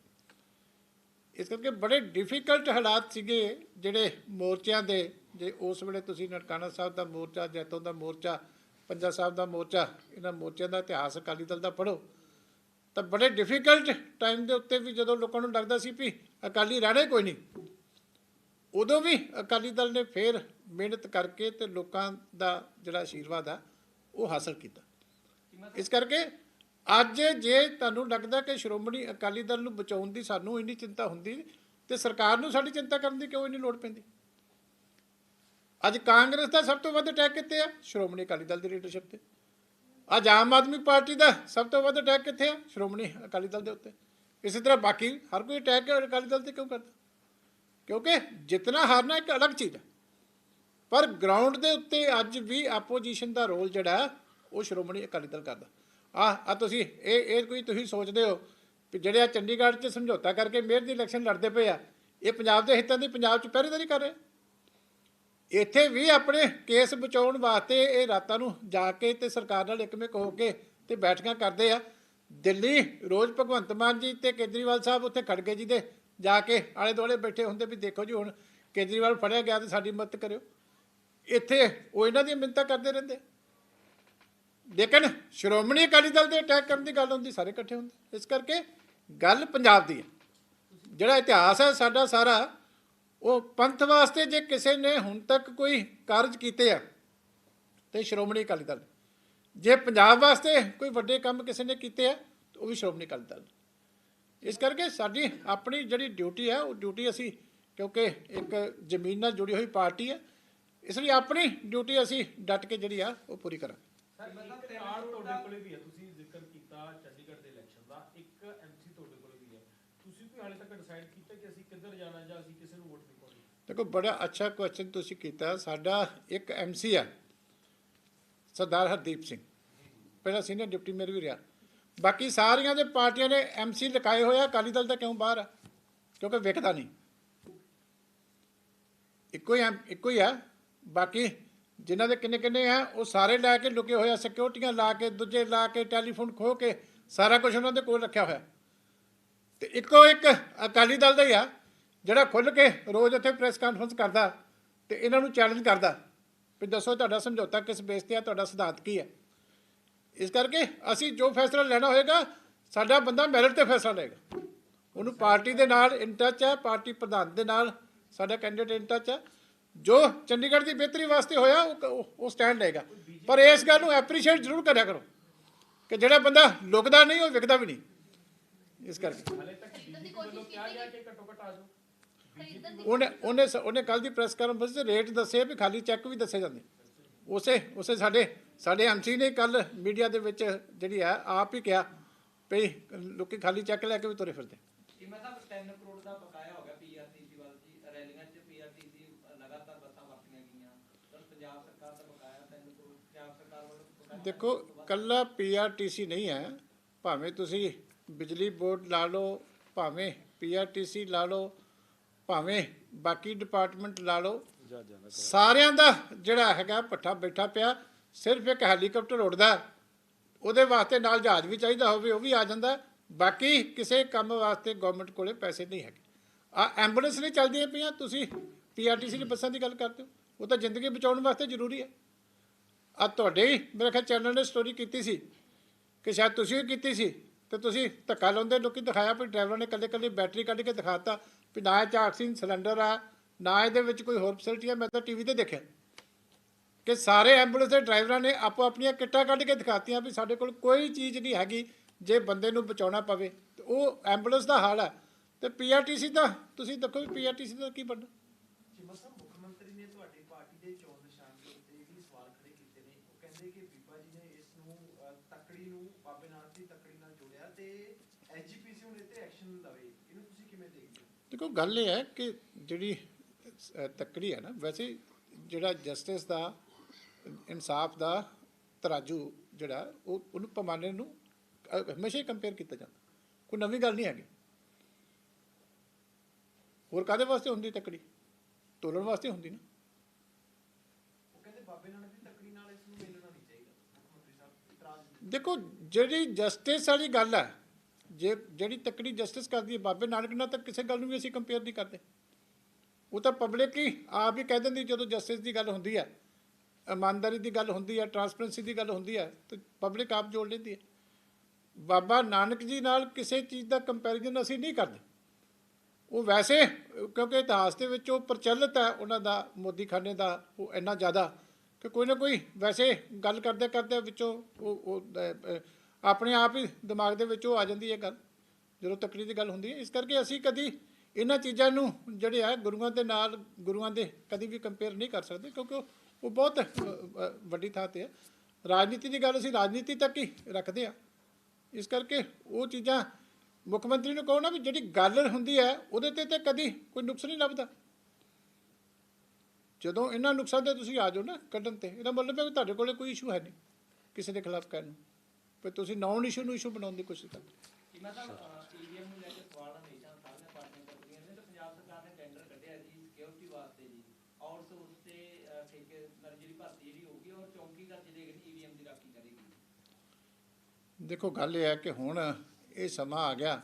ਇਸ ਕਰਕੇ ਬੜੇ ਡਿਫਿਕਲਟ ਹਾਲਾਤ ਸੀਗੇ ਜਿਹੜੇ ਮੋਰਚਿਆਂ ਦੇ। ਜੇ ਉਸ ਵੇਲੇ ਤੁਸੀਂ ਨਨਕਾਣਾ ਸਾਹਿਬ ਦਾ ਮੋਰਚਾ, ਜੈਤੋਂ ਦਾ ਮੋਰਚਾ, ਪੰਜਾ ਸਾਹਿਬ ਦਾ ਮੋਰਚਾ, ਇਹਨਾਂ ਮੋਰਚਿਆਂ ਦਾ ਇਤਿਹਾਸ ਅਕਾਲੀ ਦਲ ਦਾ ਪੜ੍ਹੋ, ਤਾਂ ਬੜੇ ਡਿਫਿਕਲਟ ਟਾਈਮ ਦੇ ਉੱਤੇ ਵੀ ਜਦੋਂ ਲੋਕਾਂ ਨੂੰ ਲੱਗਦਾ ਸੀ ਵੀ ਅਕਾਲੀ ਰਹਿਣਾ ਕੋਈ ਨਹੀਂ, ਉਦੋਂ ਵੀ ਅਕਾਲੀ ਦਲ ਨੇ ਫੇਰ ਮਿਹਨਤ ਕਰਕੇ ਤੇ ਲੋਕਾਂ ਦਾ ਜਿਹੜਾ ਆਸ਼ੀਰਵਾਦ ਆ, ਉਹ ਹਾਸਲ ਕੀਤਾ। ਇਸ ਕਰਕੇ ਅੱਜ ਜੇ ਤੁਹਾਨੂੰ ਲੱਗਦਾ ਕਿ ਸ਼੍ਰੋਮਣੀ ਅਕਾਲੀ ਦਲ ਨੂੰ ਬਚਾਉਣ ਦੀ ਸਾਨੂੰ ਇੰਨੀ ਚਿੰਤਾ ਹੁੰਦੀ ਤੇ ਸਰਕਾਰ ਨੂੰ ਸਾਡੀ ਚਿੰਤਾ ਕਰਨ ਦੀ ਕਿਉਂ ਇੰਨੀ ਲੋੜ ਪੈਂਦੀ? ਅੱਜ ਕਾਂਗਰਸ ਦਾ ਸਭ ਤੋਂ ਵੱਧ ਅਟੈਕ ਕਿੱਥੇ ਆ? ਸ਼੍ਰੋਮਣੀ ਅਕਾਲੀ ਦਲ ਦੀ ਲੀਡਰਸ਼ਿਪ ਤੇ। ਅੱਜ ਆਮ ਆਦਮੀ ਪਾਰਟੀ ਦਾ ਸਭ ਤੋਂ ਵੱਧ ਅਟੈਕ ਕਿੱਥੇ ਆ? ਸ਼੍ਰੋਮਣੀ ਅਕਾਲੀ ਦਲ ਦੇ ਉੱਤੇ। ਇਸੇ ਤਰ੍ਹਾਂ ਬਾਕੀ ਹਰ ਕੋਈ ਅਟੈਕ ਅਕਾਲੀ ਦਲ ਤੇ ਕਿਉਂ ਕਰਦਾ? ਕਿਉਂਕਿ ਜਿਤਨਾ ਹਾਰਨਾ ਇੱਕ ਅਲੱਗ ਚੀਜ਼ ਹੈ ਪਰ ਗਰਾਊਂਡ ਦੇ ਉੱਤੇ ਅੱਜ ਵੀ ਆਪੋਜੀਸ਼ਨ ਦਾ ਰੋਲ ਜਿਹੜਾ, ਉਹ ਸ਼੍ਰੋਮਣੀ ਅਕਾਲੀ ਦਲ ਕਰਦਾ। ਆ ਆ ਤੁਸੀਂ, ਇਹ ਇਹ ਕੋਈ ਤੁਸੀਂ ਸੋਚਦੇ ਹੋ ਕਿ ਜਿਹੜੇ ਆ ਚੰਡੀਗੜ੍ਹ 'ਚ ਸਮਝੌਤਾ ਕਰਕੇ ਮੇਅਰ ਦੀ ਇਲੈਕਸ਼ਨ ਲੜਦੇ ਪਏ ਆ, ਇਹ ਪੰਜਾਬ ਦੇ ਹਿੱਤਾਂ ਦੀ, ਪੰਜਾਬ 'ਚ ਪਹਿਰੇਦਾਰੀ ਕਰ ਰਹੇ? ਇੱਥੇ ਵੀ ਆਪਣੇ ਕੇਸ ਬਚਾਉਣ ਵਾਸਤੇ ਇਹ ਰਾਤਾਂ ਨੂੰ ਜਾ ਕੇ ਤੇ ਸਰਕਾਰ ਨਾਲ ਇੱਕਮਿਕ ਹੋ ਕੇ ਤੇ ਬੈਠਕਾਂ ਕਰਦੇ ਆ। ਦਿੱਲੀ, ਰੋਜ਼ ਭਗਵੰਤ ਮਾਨ ਜੀ ਤੇ ਕੇਜਰੀਵਾਲ ਸਾਹਿਬ ਉੱਥੇ ਖੜਗੇ ਜੀ ਦੇ, ਜਾ ਕੇ ਆਲੇ ਦੁਆਲੇ ਬੈਠੇ ਹੁੰਦੇ ਵੀ ਦੇਖੋ ਜੀ ਹੁਣ ਕੇਜਰੀਵਾਲ ਫੜਿਆ ਗਿਆ ਤੇ ਸਾਡੀ ਮਦਦ ਕਰਿਓ। ਇੱਥੇ ਉਹ ਇਹਨਾਂ ਦੀਆਂ ਮਿੰਨਤਾਂ ਕਰਦੇ ਰਹਿੰਦੇ। ਲੇਕਿਨ ਸ਼੍ਰੋਮਣੀ ਅਕਾਲੀ ਦਲ ਦੇ ਅਟੈਕ ਕਰਨ ਦੀ ਗੱਲ ਹੁੰਦੀ, ਸਾਰੇ ਇਕੱਠੇ ਹੁੰਦੇ। ਇਸ ਕਰਕੇ ਗੱਲ ਪੰਜਾਬ ਦੀ ਹੈ। ਜਿਹੜਾ ਇਤਿਹਾਸ ਹੈ, ਸਾਡਾ ਸਾਰਾ, ਉਹ ਪੰਥ ਵਾਸਤੇ ਜੇ ਕਿਸੇ ਨੇ ਹੁਣ ਤੱਕ ਕੋਈ ਕਾਰਜ ਕੀਤੇ ਆ, ਤੇ ਸ਼੍ਰੋਮਣੀ ਅਕਾਲੀ ਦਲ। ਜੇ ਪੰਜਾਬ ਵਾਸਤੇ ਕੋਈ ਵੱਡੇ ਕੰਮ ਕਿਸੇ ਨੇ ਕੀਤੇ ਆ, ਤਾਂ ਉਹ ਵੀ ਸ਼੍ਰੋਮਣੀ ਅਕਾਲੀ ਦਲ। ਇਸ ਕਰਕੇ ਸਾਡੀ ਆਪਣੀ ਜਿਹੜੀ ਡਿਊਟੀ ਹੈ, ਉਹ ਡਿਊਟੀ ਅਸੀਂ, ਕਿਉਂਕਿ ਇੱਕ ਜ਼ਮੀਨ ਨਾਲ ਜੁੜੀ ਹੋਈ ਪਾਰਟੀ ਹੈ, ਇਸ ਲਈ ਆਪਣੀ ਡਿਊਟੀ ਅਸੀਂ ਡਟ ਕੇ ਜਿਹੜੀ ਆ, ਉਹ ਪੂਰੀ ਕਰਾਂਗੇ। ਸਰ ਇੱਕ ਕਾਰਡ ਤੁਹਾਡੇ ਕੋਲੇ ਵੀ ਹੈ ਤੁਸੀਂ ਜ਼ਿਕਰ ਕੀਤਾ ਚੰਡੀਗੜ੍ਹ ਦੇ ਇਲੈਕਸ਼ਨ ਦਾ। ਇੱਕ ਐਮਸੀ ਤੁਹਾਡੇ ਕੋਲੇ ਵੀ ਹੈ ਤੁਸੀਂ ਕੋਈ ਹਾਲੇ ਤੱਕ ਡਿਸਾਈਡ ਕੀਤਾ ਕਿ ਅਸੀਂ ਕਿੱਧਰ ਜਾਣਾ ਜਾਂ ਅਸੀਂ ਕਿਸੇ ਨੂੰ ਵੋਟ ਨਹੀਂ ਪਾਉਣੀ? ਦੇਖੋ ਬੜਾ ਅੱਛਾ ਕੁਐਸਚਨ ਤੁਸੀਂ ਕੀਤਾ। ਸਾਡਾ ਇੱਕ ਐਮਸੀ ਆ ਸਰਦਾਰ ਹਰਦੀਪ ਸਿੰਘ। ਪਹਿਲਾ ਸੀਨੀਅਰ ਡਿਪਟੀ ਮੇਅਰ ਵੀ ਰਿਹਾ। ਬਾਕੀ ਸਾਰੀਆਂ ਦੇ ਪਾਰਟੀਆਂ ਨੇ ਐਮਸੀ ਲਗਾਏ ਹੋਇਆ ਅਕਾਲੀ ਦਲ ਦਾ ਕਿਉਂ ਬਾਹਰ ਆ? ਕਿਉਂਕਿ ਵਿਕਦਾ ਨਹੀਂ। ਇੱਕੋ ਹੀ ਇੱਕੋ ਹੀ ਆ। ਬਾਕੀ ਜਿਨ੍ਹਾਂ ਦੇ ਕਿੰਨੇ ਕਿੰਨੇ ਆ, ਉਹ ਸਾਰੇ ਲੈ ਕੇ ਲੁਕੇ ਹੋਇਆ ਸਿਕਿਉਰਟੀਆਂ ਲਾ ਕੇ, ਦੂਜੇ ਲਾ ਕੇ ਟੈਲੀਫੋਨ ਖੋ ਕੇ, ਸਾਰਾ ਕੁਝ ਉਹਨਾਂ ਦੇ ਕੋਲ ਰੱਖਿਆ ਹੋਇਆ। ਤੇ ਇੱਕੋ ਇੱਕ ਅਕਾਲੀ ਦਲ ਦਾ ਹੀ ਆ, ਜਿਹੜਾ ਖੁੱਲ ਕੇ ਰੋਜ਼ ਇੱਥੇ ਪ੍ਰੈਸ ਕਾਨਫਰੰਸ ਕਰਦਾ ਤੇ ਇਹਨਾਂ ਨੂੰ ਚੈਲੰਜ ਕਰਦਾ ਵੀ ਦੱਸੋ ਤੁਹਾਡਾ ਸਮਝੌਤਾ ਕਿਸ ਬੇਸ ਤੇ ਆ, ਤੁਹਾਡਾ ਸਿਧਾਂਤ ਕੀ ਹੈ ਇਸ ਕਰਕੇ ਅਸੀਂ ਜੋ ਫੈਸਲਾ ਲੈਣਾ ਹੋਏਗਾ, ਸਾਡਾ ਬੰਦਾ ਮੈਰਿਟ ਤੇ ਫੈਸਲਾ ਲਏਗਾ। ਉਹਨੂੰ ਪਾਰਟੀ ਦੇ ਨਾਲ ਇਨ ਟੱਚ ਹੈ ਪਾਰਟੀ ਪ੍ਰਧਾਨ ਦੇ ਨਾਲ ਸਾਡਾ ਕੈਂਡੀਡੇਟ ਇਨ ਟੱਚ ਹੈ ਜੋ ਚੰਡੀਗੜ੍ਹ ਦੀ ਬਿਹਤਰੀ ਵਾਸਤੇ ਹੋਇਆ, ਉਹ- ਸਟੈਂਡ ਲਏਗਾ ਪਰ ਇਸ ਗੱਲ ਨੂੰ ਐਪਰੀਸ਼ੀਏਟ ਜ਼ਰੂਰ ਕਰਿਆ ਕਰੋ ਕਿ ਜਿਹੜਾ ਬੰਦਾ ਲੁਕਦਾ ਨਹੀਂ, ਉਹ ਵਿਕਦਾ ਵੀ ਨਹੀਂ। ਇਸ ਕਰਕੇ। ਉਹਨੇ ਉਹਨੇ ਉਹਨੇ ਕੱਲ ਦੀ ਪ੍ਰੈਸ ਕਾਨਫਰੰਸ 'ਚ ਰੇਟ ਦੱਸੇ ਵੀ ਖਾਲੀ ਚੈੱਕ ਵੀ ਦੱਸੇ ਜਾਂਦੇ। ਉਸੇ ਉਸੇ ਸਾਡੇ ਸਾਡੇ ਐਮਸੀ ਨੇ ਕੱਲ ਮੀਡੀਆ ਦੇ ਵਿੱਚ ਜਿਹੜੀ ਆ, ਆਪ ਹੀ ਕਿਹਾ, ਵੀ ਲੋਕੀ ਖਾਲੀ ਚੈੱਕ ਲੈ ਕੇ ਵੀ ਤੁਰੇ ਫਿਰਦੇ। ਕਿ ਮੈਂ ਤਾਂ 3 ਕਰੋੜ ਦਾ ਬਕਾਇਆ ਹੋ ਗਿਆ ਪੀਆਰਟੀਸੀ ਵੱਲ ਜੀ ਰੈਲੀਆਂ 'ਚ ਪੀਆਰਟੀਸੀ ਲਗਾਤਾਰ ਬੱਸਾਂ ਵਰਤੀਆਂ ਗਈਆਂ ਪਰ ਪੰਜਾਬ ਸਰਕਾਰ ਦਾ ਬਕਾਇਆ 3 ਕਰੋੜ ਪੰਜਾਬ ਸਰਕਾਰ ਵੱਲੋਂ ਬਕਾਇਆ ਦੇਖੋ, ਕੱਲਾ ਪੀਆਰਟੀਸੀ ਨਹੀਂ ਹੈ। ਭਾਵੇਂ ਤੁਸੀਂ ਬਿਜਲੀ ਬੋਰਡ ਲਾ ਲਓ, ਭਾਵੇਂ ਪੀਆਰਟੀਸੀ ਲਾ ਲਓ, ਭਾਵੇਂ ਬਾਕੀ ਡਿਪਾਰਟਮੈਂਟ ਲਾ ਲਓ, ਸਾਰਿਆਂ ਦਾ ਜਿਹੜਾ ਹੈਗਾ ਪੱਠਾ ਬੈਠਾ ਪਿਆ, ਸਿਰਫ ਇੱਕ ਹੈਲੀਕਾਪਟਰ ਉੱਡਦਾ ਉਹਦੇ ਵਾਸਤੇ ਨਾਲ ਜਹਾਜ਼ ਵੀ ਚਾਹੀਦਾ ਹੋਵੇ, ਉਹ ਵੀ ਆ ਜਾਂਦਾ ਬਾਕੀ ਕਿਸੇ ਕੰਮ ਵਾਸਤੇ ਗਵਰਨਮੈਂਟ ਕੋਲੇ ਪੈਸੇ ਨਹੀਂ ਹੈਗੇ। ਆ ਐਂਬੂਲੈਂਸ ਨਹੀਂ ਚੱਲਦੀਆਂ ਪਈਆਂ, ਤੁਸੀਂ ਪੀਆਰਟੀਸੀ ਦੀ ਬੱਸਾਂ ਦੀ ਗੱਲ ਕਰਦੇ ਹੋ। ਉਹ ਤਾਂ ਜ਼ਿੰਦਗੀ ਬਚਾਉਣ ਵਾਸਤੇ ਜ਼ਰੂਰੀ ਹੈ। ਆ ਤੁਹਾਡੇ ਹੀ ਮੇਰੇ ਖਿਆਲ ਚੈਨਲ ਨੇ ਸਟੋਰੀ ਕੀਤੀ ਸੀ ਕਿ ਸ਼ਾਇਦ ਤੁਸੀਂ ਵੀ ਕੀਤੀ ਸੀ, ਤੇ ਤੁਸੀਂ ਧੱਕਾ ਲਾਉਂਦੇ, ਲੋਕੀ ਦਿਖਾਇਆ ਵੀ ਡਰਾਈਵਰਾਂ ਨੇ ਕੱਲੇ ਕੱਲੇ ਬੈਟਰੀ ਕੱਢ ਕੇ ਦਿਖਾਤਾ ਵੀ ਨਾ ਇਹ 'ਚ ਆਕਸੀਜਨ ਸਿਲੰਡਰ ਆ, ਨਾ ਇਹਦੇ ਵਿੱਚ ਕੋਈ ਹੋਰ ਫੈਸਿਲਿਟੀ ਆ, ਮੈਂ ਤਾਂ ਟੀਵੀ ਤੇ ਦੇਖਿਆ। ਕਿ ਸਾਰੇ ਐਂਬੂਲੈਂਸ ਦੇ ਡਰਾਈਵਰਾਂ ਨੇ ਆਪੋ ਆਪਣੀਆਂ ਕਿੱਟਾਂ ਕੱਢ ਕੇ ਦਿਖਾਤੀਆਂ ਵੀ ਸਾਡੇ ਕੋਲ ਕੋਈ ਚੀਜ਼ ਨਹੀਂ ਹੈਗੀ ਜੇ ਬੰਦੇ ਨੂੰ ਬਚਾਉਣਾ ਪਵੇ। ਤੇ ਉਹ ਐਂਬੂਲੈਂਸ ਦਾ ਹਾਲ ਹੈ। ਤੇ ਪੀਆਰਟੀਸੀ ਦਾ, ਤੁਸੀਂ ਦੇਖੋ ਵੀ ਪੀਆਰਟੀਸੀ ਦਾ ਕੀ ਬਣਨਾ ਚਿਮਾ ਸਾਹਿਬ ਮੁੱਖ ਮੰਤਰੀ ਨੇ ਤੁਹਾਡੀ ਪਾਰਟੀ ਦੇ ਚੋਣ ਨਿਸ਼ਾਨ ਦੇ ਉੱਤੇ ਵੀ ਸਵਾਲ ਖੜੇ ਕੀਤੇ ਨੇ ਉਹ ਕਹਿੰਦੇ ਕਿ ਬੀਬਾ ਜੀ ਨੇ ਇਸ ਨੂੰ ਅਹ, ਤੱਕੜੀ ਨੂੰ ਬਾਬੇ ਨਾਨਕ ਦੀ ਤੱਕੜੀ ਨਾਲ ਜੋੜਿਆ ਤੇ ਐਸਜੀਪੀਸੀ ਹੁਣ ਇਹ ਤੇ ਐਕਸ਼ਨ ਲਵੇ ਇਹਨੂੰ ਤੁਸੀਂ ਕਿਵੇਂ ਦੇਖਦੇ ਹੋ ਦੇਖੋ ਗੱਲ ਇਹ ਹੈ ਕਿ ਜਿਹੜੀ ਤੱਕੜੀ ਹੈ ਨਾ ਵੈਸੇ ਜਿਹੜਾ ਜਸਟਿਸ ਦਾ ਇਨਸਾਫ ਦਾ ਤਰਾਜੂ ਜਿਹੜਾ ਉਹ ਉਹਨੂੰ ਪੈਮਾਨੇ ਨੂੰ ਹਮੇਸ਼ਾ ਕੰਪੇਅਰ ਕੀਤਾ ਜਾਂਦਾ। ਕੋਈ ਨਵੀਂ ਗੱਲ ਨਹੀਂ ਹੈਗੀ। ਹੋਰ ਕਾਦੇ ਵਾਸਤੇ ਹੁੰਦੀ ਤੱਕੜੀ? ਤੋਲਣ ਵਾਸਤੇ ਹੁੰਦੀ ਨਾ। ਉਹ ਕਹਿੰਦੇ ਬਾਬੇ ਨਾਨਕ ਦੀ ਤਕੜੀ ਨਾਲ ਇਸ ਨੂੰ ਮਿਲਣਾ ਨਹੀਂ ਚਾਹੀਦਾ। ਮੁੱਖ ਮੰਤਰੀ ਸਾਹਿਬ ਇਤਰਾਜ਼ ਦੇਖੋ ਜਿਹੜੀ ਜਸਟਿਸ ਵਾਲੀ ਗੱਲ ਹੈ ਜੇ ਜਿਹੜੀ ਤੱਕੜੀ ਜਸਟਿਸ ਕਰਦੀ ਹੈ, ਬਾਬੇ ਨਾਨਕ ਨਾਲ ਤਾਂ ਕਿਸੇ ਗੱਲ ਨੂੰ ਵੀ ਅਸੀਂ ਕੰਪੇਅਰ ਨਹੀਂ ਕਰਦੇ। ਉਹ ਤਾਂ ਪਬਲਿਕ ਹੀ ਆਪ ਹੀ ਕਹਿ ਦਿੰਦੀ, ਜਦੋਂ ਜਸਟਿਸ ਦੀ ਗੱਲ ਹੁੰਦੀ ਹੈ, ਇਮਾਨਦਾਰੀ ਦੀ ਗੱਲ ਹੁੰਦੀ ਹੈ ਟਰਾਂਸਪੇਰੈਂਸੀ ਦੀ ਗੱਲ ਹੁੰਦੀ ਹੈ, ਤੇ ਪਬਲਿਕ ਆਪ ਜੋੜ ਲੈਂਦੀ ਹੈ। ਬਾਬਾ ਨਾਨਕ ਜੀ ਨਾਲ ਕਿਸੇ ਚੀਜ਼ ਦਾ ਕੰਪੈਰੀਜ਼ਨ ਅਸੀਂ ਨਹੀਂ ਕਰਦੇ। ਉਹ ਵੈਸੇ, ਕਿਉਂਕਿ ਇਤਿਹਾਸ ਦੇ ਵਿੱਚ ਉਹ ਪ੍ਰਚਲਿਤ ਹੈ, ਉਹਨਾਂ ਦਾ, ਮੋਦੀਖਾਨੇ ਦਾ, ਉਹ ਇੰਨਾ ਜ਼ਿਆਦਾ ਕਿ ਕੋਈ ਨਾ ਕੋਈ ਵੈਸੇ ਗੱਲ ਕਰਦੇ ਕਰਦੇ ਵਿੱਚੋਂ ਉਹ ਆਪਣੇ ਆਪ ਹੀ ਦਿਮਾਗ ਦੇ ਵਿੱਚ ਉਹ ਆ ਜਾਂਦੀ ਹੈ ਗੱਲ। ਜਦੋਂ ਤਕੜੀ ਦੀ ਗੱਲ ਹੁੰਦੀ ਹੈ। ਇਸ ਕਰਕੇ ਅਸੀਂ ਕਦੀ ਇਹਨਾਂ ਚੀਜ਼ਾਂ ਨੂੰ ਜਿਹੜੇ ਆ, ਗੁਰੂਆਂ ਦੇ ਨਾਲ, ਗੁਰੂਆਂ ਦੇ ਕਦੀ ਵੀ ਕੰਪੇਅਰ ਨਹੀਂ ਕਰ ਸਕਦੇ ਕਿਉਂਕਿ ਉਹ ਬਹੁਤ ਵੱਡੀ ਥਾਂ ਤੇ ਹੈ। ਰਾਜਨੀਤੀ ਦੀ ਗੱਲ ਅਸੀਂ ਰਾਜਨੀਤੀ ਤੱਕ ਹੀ ਰੱਖਦੇ ਆ ਇਸ ਕਰਕੇ ਉਹ ਚੀਜ਼ਾਂ ਮੁੱਖ ਮੰਤਰੀ ਨੂੰ ਕਹੋ ਨਾ ਵੀ ਜਿਹੜੀ ਗੱਲ ਹੁੰਦੀ ਹੈ, ਉਹਦੇ ਤੇ ਤੇ ਕਦੀ ਕੋਈ ਨੁਕਸ ਨਹੀਂ ਲੱਭਦਾ। ਜਦੋਂ ਇਹਨਾਂ ਨੁਕਸਾਂ ਤੇ ਤੁਸੀਂ ਆ ਜਾਓ ਨਾ ਕੱਢਣ ਤੇ, ਇਹਦਾ ਮਤਲਬ ਹੈ ਕਿ ਤੁਹਾਡੇ ਕੋਲੇ ਕੋਈ ਇਸ਼ੂ ਹੈ ਨਹੀਂ ਕਿਸੇ ਦੇ ਖਿਲਾਫ ਕਰਨ ਨੂੰ। ਪਰ ਤੁਸੀਂ ਨਾਨ ਇਸ਼ੂ ਨੂੰ ਇਸ਼ੂ ਬਣਾਉਣ ਦੀ ਕੋਸ਼ਿਸ਼ ਕਰਦੇ ਕਿ ਮੈਂ ਤਾਂ ਈਵੀਐਮ ਨੂੰ ਲੈ ਕੇ ਸਵਾਲ ਹਮੇਸ਼ਾ ਸਾਰੀਆਂ ਪਾਰਟੀਆਂ ਕਰਦੀਆਂ ਨੇ ਤੇ ਪੰਜਾਬ ਸਰਕਾਰ ਨੇ ਟੈਂਡਰ ਕੱਢਿਆ ਜੀ ਸਿਕਿਉਰਿਟੀ ਵਾਸਤੇ ਜੀ। ਆਊਟਸੋਰਸ ਤੇ ਅਹ, ਠੇਕੇਦਾਰ ਜਿਹੜੀ ਭਰਤੀ ਜਿਹੜੀ ਹੋਊਗੀ ਔਰ ਚੌਕੀਦਾਰ ਜਿਹੜੇ ਈਵੀਐਮ ਦੀ ਰਾਖੀ ਕਰੇਗੀ। ਦੇਖੋ ਗੱਲ ਇਹ ਹੈ ਕਿ ਹੁਣ ਇਹ ਸਮਾਂ ਆ ਗਿਆ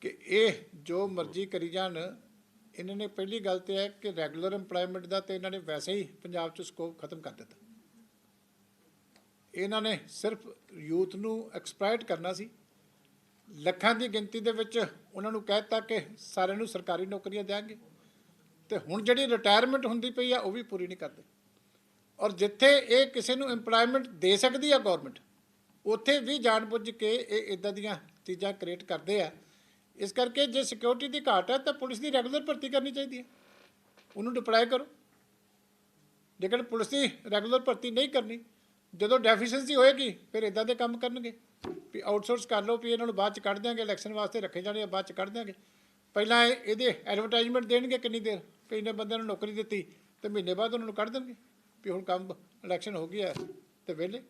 ਕਿ ਇਹ ਜੋ ਮਰਜ਼ੀ ਕਰੀ ਜਾਣ ਇਹਨਾਂ ਨੇ ਪਹਿਲੀ ਗੱਲ ਤੇ ਹੈ ਕਿ ਰੈਗੂਲਰ EMPLOYMENT ਦਾ ਤੇ ਇਹਨਾਂ ਨੇ ਵੈਸੇ ਹੀ ਪੰਜਾਬ 'ਚ ਸਕੋਪ ਖਤਮ ਕਰ ਦਿੱਤਾ। ਇਹਨਾਂ ਨੇ ਸਿਰਫ ਯੂਥ ਨੂੰ ਐਕਸਪਲੋਇਟ ਕਰਨਾ ਸੀ। ਲੱਖਾਂ ਦੀ ਗਿਣਤੀ ਦੇ ਵਿੱਚ ਉਹਨਾਂ ਨੂੰ ਕਹਿਤਾ ਕਿ ਸਾਰਿਆਂ ਨੂੰ ਸਰਕਾਰੀ ਨੌਕਰੀਆਂ ਦੇਾਂਗੇ ਤੇ ਹੁਣ ਜਿਹੜੀ ਰਿਟਾਇਰਮੈਂਟ ਹੁੰਦੀ ਪਈ ਆ, ਉਹ ਵੀ ਪੂਰੀ ਨਹੀਂ ਕਰਦੇ। ਔਰ ਜਿੱਥੇ ਇਹ ਕਿਸੇ ਨੂੰ EMPLOYMENT ਦੇ ਸਕਦੀ ਆ ਗਵਰਨਮੈਂਟ ਉੱਥੇ ਵੀ ਜਾਣਬੁੱਝ ਕੇ ਇਹ ਇਦਾਂ ਦੀਆਂ ਚੀਜ਼ਾਂ ਕ੍ਰੀਏਟ ਕਰਦੇ ਆ। ਇਸ ਕਰਕੇ ਜੇ ਸਿਕਿਉਰਿਟੀ ਦੀ ਘਾਟ ਹੈ ਤਾਂ ਪੁਲਿਸ ਦੀ ਰੈਗੂਲਰ ਭਰਤੀ ਕਰਨੀ ਚਾਹੀਦੀ ਹੈ ਉਹਨੂੰ ਡਿਪਲਾਈ ਕਰੋ। ਲੇਕਿਨ ਪੁਲਿਸ ਦੀ ਰੈਗੂਲਰ ਭਰਤੀ ਨਹੀਂ ਕਰਨੀ ਜਦੋਂ ਡੈਫੀਸ਼ੀਐਂਸੀ ਹੋਏਗੀ, ਫਿਰ ਇਦਾਂ ਦੇ ਕੰਮ ਕਰਨਗੇ। ਵੀ ਆਊਟਸੋਰਸ ਕਰ ਲਓ, ਵੀ ਇਹਨਾਂ ਨੂੰ ਬਾਅਦ ਚ ਕੱਢ ਦਿਆਂਗੇ ਇਲੈਕਸ਼ਨ ਵਾਸਤੇ ਰੱਖੇ ਜਾਣੇ ਆ, ਬਾਅਦ ਚ ਕੱਢ ਦਿਆਂਗੇ। ਪਹਿਲਾਂ ਇਹ- ਇਹਦੇ ਐਡਵਰਟਾਈਜ਼ਮੈਂਟ ਦੇਣਗੇ ਕਿੰਨੀ ਦੇਰ? ਵੀ ਇੰਨੇ ਬੰਦਿਆਂ ਨੂੰ ਨੌਕਰੀ ਦਿੱਤੀ, ਤੇ ਮਹੀਨੇ ਬਾਅਦ ਉਹਨਾਂ ਨੂੰ ਕੱਢ ਦੇਣਗੇ। ਵੀ ਹੁਣ ਕੰਮ ਇਲੈਕਸ਼ਨ ਹੋ ਗਈ ਹੈ ਤੇ ਵਿਹਲੇ।